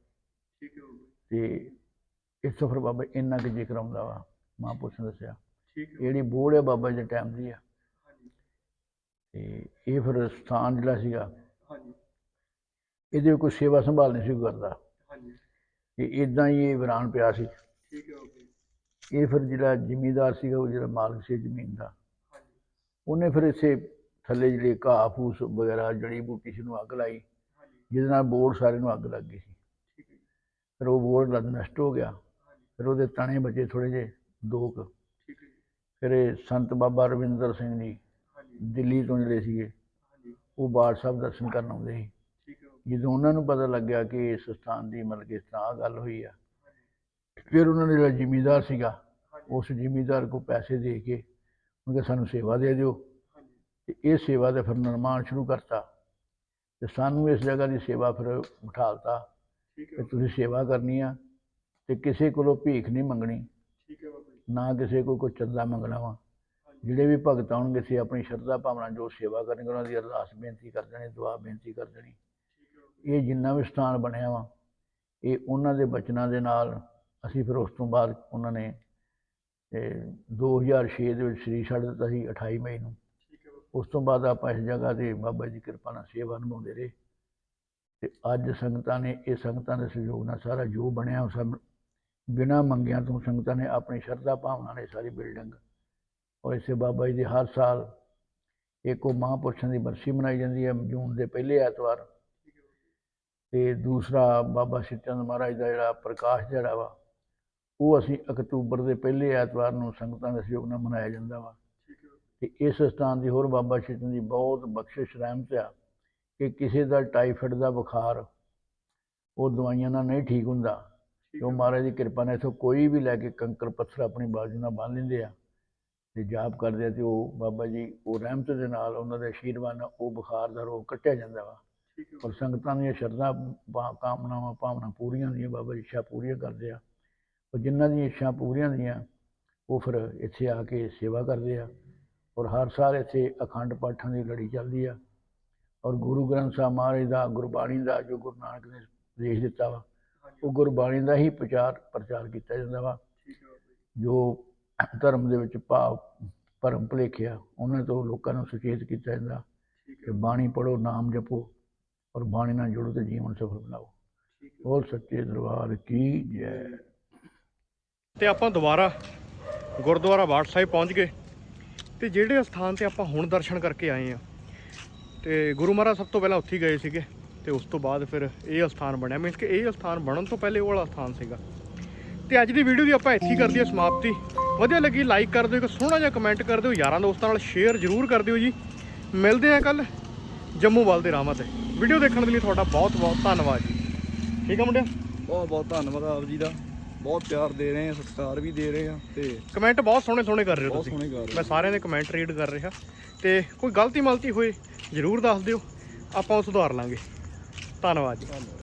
ਠੀਕ ਹੈ ਬਾਬਾ, ਤੇ ਇਸ ਤੋਂ ਫਿਰ ਬਾਬਾ ਇੰਨਾ ਕੁ ਜ਼ਿਕਰ ਆਉਂਦਾ ਵਾ ਮਹਾਂਪੁਰਸ਼ ਨੇ ਦੱਸਿਆ। ਠੀਕ ਹੈ। ਜਿਹੜੀ ਬੋੜ ਹੈ ਬਾਬਾ ਜੀ ਦੇ ਟਾਈਮ ਦੀ ਆ। ਤੇ ਇਹ ਫਿਰ ਸਥਾਨ ਜਿਹੜਾ ਸੀਗਾ ਹਾਂਜੀ। ਇਹਦੇ ਕੋਈ ਸੇਵਾ ਸੰਭਾਲ ਨਹੀਂ ਸੀ ਕਰਦਾ। ਹਾਂਜੀ। ਤੇ ਇਦਾਂ ਹੀ ਇਹ ਵਿਰਾਨ ਪਿਆ ਸੀ। ਇਹ ਫਿਰ ਜਿਹੜਾ ਜ਼ਿਮੀਂਦਾਰ ਸੀਗਾ ਉਹ ਜਿਹੜਾ ਮਾਲਕ ਸੀ ਜ਼ਮੀਨ ਦਾ। ਉਹਨੇ ਫਿਰ ਇਸੇ ਥੱਲੇ ਜਿਹੜੇ ਘਾਹ ਫੂਸ ਵਗੈਰਾ ਜੜੀ ਬੂਟੀ ਸੀ ਨੂੰ ਅੱਗ ਲਾਈ। ਜਿਹਦੇ ਨਾਲ ਬੋਰਡ ਸਾਰੇ ਨੂੰ ਅੱਗ ਲੱਗ ਗਈ ਸੀ। ਜੀ, ਫਿਰ ਉਹ ਬੋਰਡ ਲੱਗ ਨਸ਼ਟ ਹੋ ਗਿਆ। ਫਿਰ ਉਹਦੇ ਤਣੇ ਬਚੇ ਥੋੜੇ ਜਿਹੇ ਦੋ ਕੁ। ਜੀ, ਫਿਰ ਇਹ ਸੰਤ ਬਾਬਾ ਰਵਿੰਦਰ ਸਿੰਘ ਜੀ ਦਿੱਲੀ ਤੋਂ ਜਿਹੜੇ ਸੀਗੇ ਉਹ ਬਾੜ ਸਾਹਿਬ ਦਰਸ਼ਨ ਕਰਨ ਆਉਂਦੇ ਸੀ। ਜਦੋਂ ਉਹਨਾਂ ਨੂੰ ਪਤਾ ਲੱਗਿਆ ਕਿ ਇਸ ਸਥਾਨ ਦੀ ਮਤਲਬ ਕਿ ਇਸ ਤਰ੍ਹਾਂ ਗੱਲ ਹੋਈ ਆ ਫਿਰ ਉਹਨਾਂ ਨੇ ਜਿਹੜਾ ਜ਼ਿਮੀਂਦਾਰ ਸੀਗਾ ਉਸ ਜ਼ਿਮੀਂਦਾਰ ਕੋ ਪੈਸੇ ਦੇ ਕੇ ਉਹਨੇ ਸਾਨੂੰ ਸੇਵਾ ਦੇ ਦਿਓ। ਤੇ ਇਹ ਸੇਵਾ ਦਾ ਫਿਰ ਨਿਰਮਾਣ ਸ਼ੁਰੂ ਕਰਤਾ। ਤੇ ਸਾਨੂੰ ਇਸ ਜਗ੍ਹਾ ਦੀ ਸੇਵਾ ਫਿਰ ਬਿਠਾਲਤਾ ਠੀਕ ਕਿ ਤੁਸੀਂ ਸੇਵਾ ਕਰਨੀ ਆ ਤੇ ਕਿਸੇ ਕੋਲੋਂ ਭੀਖ ਨਹੀਂ ਮੰਗਣੀ। ਠੀਕ ਹੈ ਬਾਬਾ ਜੀ। ਨਾ ਕਿਸੇ ਕੋਲ ਕੋਈ ਚੰਦਾ ਮੰਗਣਾ ਵਾ। ਜਿਹੜੇ ਵੀ ਭਗਤ ਆਉਣਗੇ ਸੀ ਆਪਣੀ ਸ਼ਰਧਾ ਭਾਵਨਾ ਜੋ ਸੇਵਾ ਕਰਨਗੇ ਉਹਨਾਂ ਦੀ ਅਰਦਾਸ ਬੇਨਤੀ ਕਰ ਦੇਣੀ ਦੁਆ ਬੇਨਤੀ ਕਰ ਦੇਣੀ। ਇਹ ਜਿੰਨਾ ਵੀ ਸਥਾਨ ਬਣਿਆ ਵਾ ਇਹ ਉਹਨਾਂ ਦੇ ਬਚਨਾਂ ਦੇ ਨਾਲ ਅਸੀਂ ਫਿਰ ਉਸ ਤੋਂ ਬਾਅਦ ਉਹਨਾਂ ਨੇ ਇਹ 2006 ਦੇ ਵਿੱਚ ਸ੍ਰੀ ਛੱਡ ਦਿੱਤਾ ਸੀ 28 ਮਈ ਨੂੰ। ਉਸ ਤੋਂ ਬਾਅਦ ਆਪਾਂ ਇਸ ਜਗ੍ਹਾ ਤੇ ਬਾਬਾ ਜੀ ਦੀ ਕਿਰਪਾ ਨਾਲ ਸੇਵਾ ਨਿਭਾਉਂਦੇ ਰਹੇ। ਤੇ ਅੱਜ ਸੰਗਤਾਂ ਨੇ, ਇਹ ਸੰਗਤਾਂ ਦੇ ਸਹਿਯੋਗ ਨਾਲ ਸਾਰਾ ਜੋ ਬਣਿਆ, ਉਹ ਸਭ ਬਿਨਾਂ ਮੰਗਿਆਂ ਤੋਂ ਸੰਗਤਾਂ ਨੇ ਆਪਣੀ ਸ਼ਰਧਾ ਭਾਵਨਾ ਨੇ ਸਾਰੀ ਬਿਲਡਿੰਗ, ਔਰ ਇਸੇ ਬਾਬਾ ਜੀ ਦੇ ਹਰ ਸਾਲ ਇੱਕ ਉਹ ਮਹਾਂਪੁਰਸ਼ਾਂ ਦੀ ਬਰਸੀ ਮਨਾਈ ਜਾਂਦੀ ਹੈ, ਜੂਨ ਦੇ ਪਹਿਲੇ ਐਤਵਾਰ। ਤੇ ਦੂਸਰਾ ਬਾਬਾ ਸਿੱਚੰਦ ਮਹਾਰਾਜ ਦਾ ਜਿਹੜਾ ਪ੍ਰਕਾਸ਼ ਜਿਹੜਾ ਵਾ, ਉਹ ਅਸੀਂ ਅਕਤੂਬਰ ਦੇ ਪਹਿਲੇ ਐਤਵਾਰ ਨੂੰ ਸੰਗਤਾਂ ਦੇ ਸਹਿਯੋਗ ਨਾਲ ਮਨਾਇਆ ਜਾਂਦਾ ਵਾ। ਤੇ ਇਸ ਸਥਾਨ ਦੀ ਹੋਰ ਬਾਬਾ ਸਿੱਚੰਦ ਦੀ ਬਹੁਤ ਬਖਸ਼ਿਸ਼ ਰਹਿਮਤ ਆ ਕਿ ਕਿਸੇ ਦਾ ਟਾਈਫਾਇਡ ਦਾ ਬੁਖਾਰ ਉਹ ਦਵਾਈਆਂ ਨਾਲ ਨਹੀਂ ਠੀਕ ਹੁੰਦਾ। ਜੋ ਮਹਾਰਾਜ ਦੀ ਕਿਰਪਾ ਨਾਲ ਇੱਥੋਂ ਕੋਈ ਵੀ ਲੈ ਕੇ ਕੰਕਰ ਪੱਥਰ ਆਪਣੀ ਬਾਜੂ ਨਾਲ ਬੰਨ ਲੈਂਦੇ ਆ ਤੇ ਜਾਪ ਕਰਦੇ ਆ ਤੇ ਉਹ ਬਾਬਾ ਜੀ ਉਹ ਰਹਿਮਤ ਦੇ ਨਾਲ ਉਹਨਾਂ ਦੇ ਆਸ਼ੀਰਵਾਦ ਨਾਲ ਉਹ ਬੁਖਾਰ ਦਾ ਰੋਗ ਕੱਟਿਆ ਜਾਂਦਾ ਵਾ। ਔਰ ਸੰਗਤਾਂ ਦੀਆਂ ਸ਼ਰਧਾ ਕਾਮਨਾਵਾਂ ਭਾਵਨਾ ਪੂਰੀਆਂ ਦੀਆਂ ਬਾਬਾ ਜੀ ਇੱਛਾ ਪੂਰੀਆਂ ਕਰਦੇ ਆ। ਔਰ ਜਿਨ੍ਹਾਂ ਦੀਆਂ ਇੱਛਾ ਪੂਰੀਆਂ ਦੀਆਂ ਉਹ ਫਿਰ ਇੱਥੇ ਆ ਕੇ ਸੇਵਾ ਕਰਦੇ ਆ। ਔਰ ਹਰ ਸਾਲ ਇੱਥੇ ਅਖੰਡ ਪਾਠਾਂ ਦੀ ਲੜੀ ਚੱਲਦੀ ਆ। ਔਰ ਗੁਰੂ ਗ੍ਰੰਥ ਸਾਹਿਬ ਮਹਾਰਾਜ ਦਾ ਗੁਰਬਾਣੀ ਦਾ ਜੋ ਗੁਰੂ ਨਾਨਕ ਨੇ ਦੇਸ਼ ਦਿੱਤਾ ਵਾ ਉਹ ਗੁਰਬਾਣੀ ਦਾ ਹੀ ਪ੍ਰਚਾਰ ਪ੍ਰਚਾਰ ਕੀਤਾ ਜਾਂਦਾ ਵਾ। ਜੋ। ਧਰਮ ਦੇ ਵਿੱਚ ਭਾਵ ਭਰਮ ਭੁਲੇਖਿਆ ਉਹਨਾਂ ਤੋਂ ਲੋਕਾਂ ਨੂੰ ਸੁਚੇਤ ਕੀਤਾ ਜਾਂਦਾ। ਕਿ ਬਾਣੀ ਪੜੋ ਨਾਮ ਜਪੋ ਔਰ ਬਾਣੀ ਨਾਲ ਜੁੜੋ ਤੇ ਜੀਵਨ ਸਫਲ ਬਣਾਓ। ਬੋਲ ਸੱਚੇ ਦਰਬਾਰ ਕੀ ਜੈ। ਤੇ ਆਪਾਂ ਦੁਬਾਰਾ ਗੁਰਦੁਆਰਾ ਬਾਠ ਸਾਹਿਬ ਪਹੁੰਚ ਗਏ। ਤੇ ਜਿਹੜੇ ਸਥਾਨ ਤੇ ਆਪਾਂ ਹੁਣ ਦਰਸ਼ਨ ਕਰਕੇ ਆਏ ਆ, ਤੇ ਗੁਰੂ ਮਹਾਰਾਜ ਸਭ ਤੋਂ ਪਹਿਲਾਂ ਉੱਥੇ ਹੀ ਗਏ ਸੀਗੇ, ਤੇ ਉਸ ਤੋਂ ਬਾਅਦ ਫਿਰ ਇਹ ਸਥਾਨ ਬਣਿਆ। ਮੀਨਸ ਕਿ ਇਹ ਸਥਾਨ ਬਣਨ ਤੋਂ ਪਹਿਲੇ ਉਹ ਵਾਲਾ ਸਥਾਨ ਸੀਗਾ। ਤੇ ਅੱਜ ਦੀ ਵੀਡੀਓ ਦੀ ਆਪਾਂ ਇੱਥੇ ਕਰਦੀ ਕਰ ਸਮਾਪਤੀ। ਵਧੀਆ ਲੱਗੀ ਲਾਈਕ ਕਰ ਦਿਓ, ਇੱਕ ਸੋਹਣਾ ਜਿਹਾ ਕਮੈਂਟ ਕਰ ਦਿਓ, ਯਾਰਾਂ ਦੋਸਤਾਂ ਨਾਲ ਸ਼ੇਅਰ ਜ਼ਰੂਰ ਕਰ ਦਿਓ ਜੀ। ਮਿਲਦੇ ਆ ਕੱਲ ਜੰਮੂ ਵੱਲ ਦੇ ਰਾਹਾਂ ਤੇ। ਵੀਡੀਓ ਦੇਖਣ ਦੇ ਲਈ ਤੁਹਾਡਾ ਬਹੁਤ ਬਹੁਤ ਧੰਨਵਾਦ ਜੀ। ਠੀਕ ਆ ਮੁੰਡਿਆ ਬਹੁਤ ਬਹੁਤ ਧੰਨਵਾਦ ਆਪ ਜੀ ਦਾ। ਬਹੁਤ ਪਿਆਰ ਦੇ ਰਹੇ ਆ ਸਤਿਕਾਰ ਵੀ ਦੇ ਰਹੇ ਆ ਤੇ ਕਮੈਂਟ ਬਹੁਤ ਸੋਹਣੇ ਸੋਹਣੇ ਕਰ ਰਹੇ ਹੋ ਬਹੁਤ ਤੁਸੀਂ। ਸੋਹਣੇ ਕਰ ਰਹੇ ਮੈਂ ਸਾਰਿਆਂ ਦੇ ਕਮੈਂਟ ਰੀਡ ਕਰ ਰਿਹਾ। ਤੇ ਕੋਈ ਗਲਤੀ ਮਲਤੀ ਹੋਏ ਜ਼ਰੂਰ ਦੱਸ ਦਿਓ। ਆਪਾਂ ਉਹ ਸੁਧਾਰ ਲਾਂਗੇ। ਧੰਨਵਾਦ ਜੀ।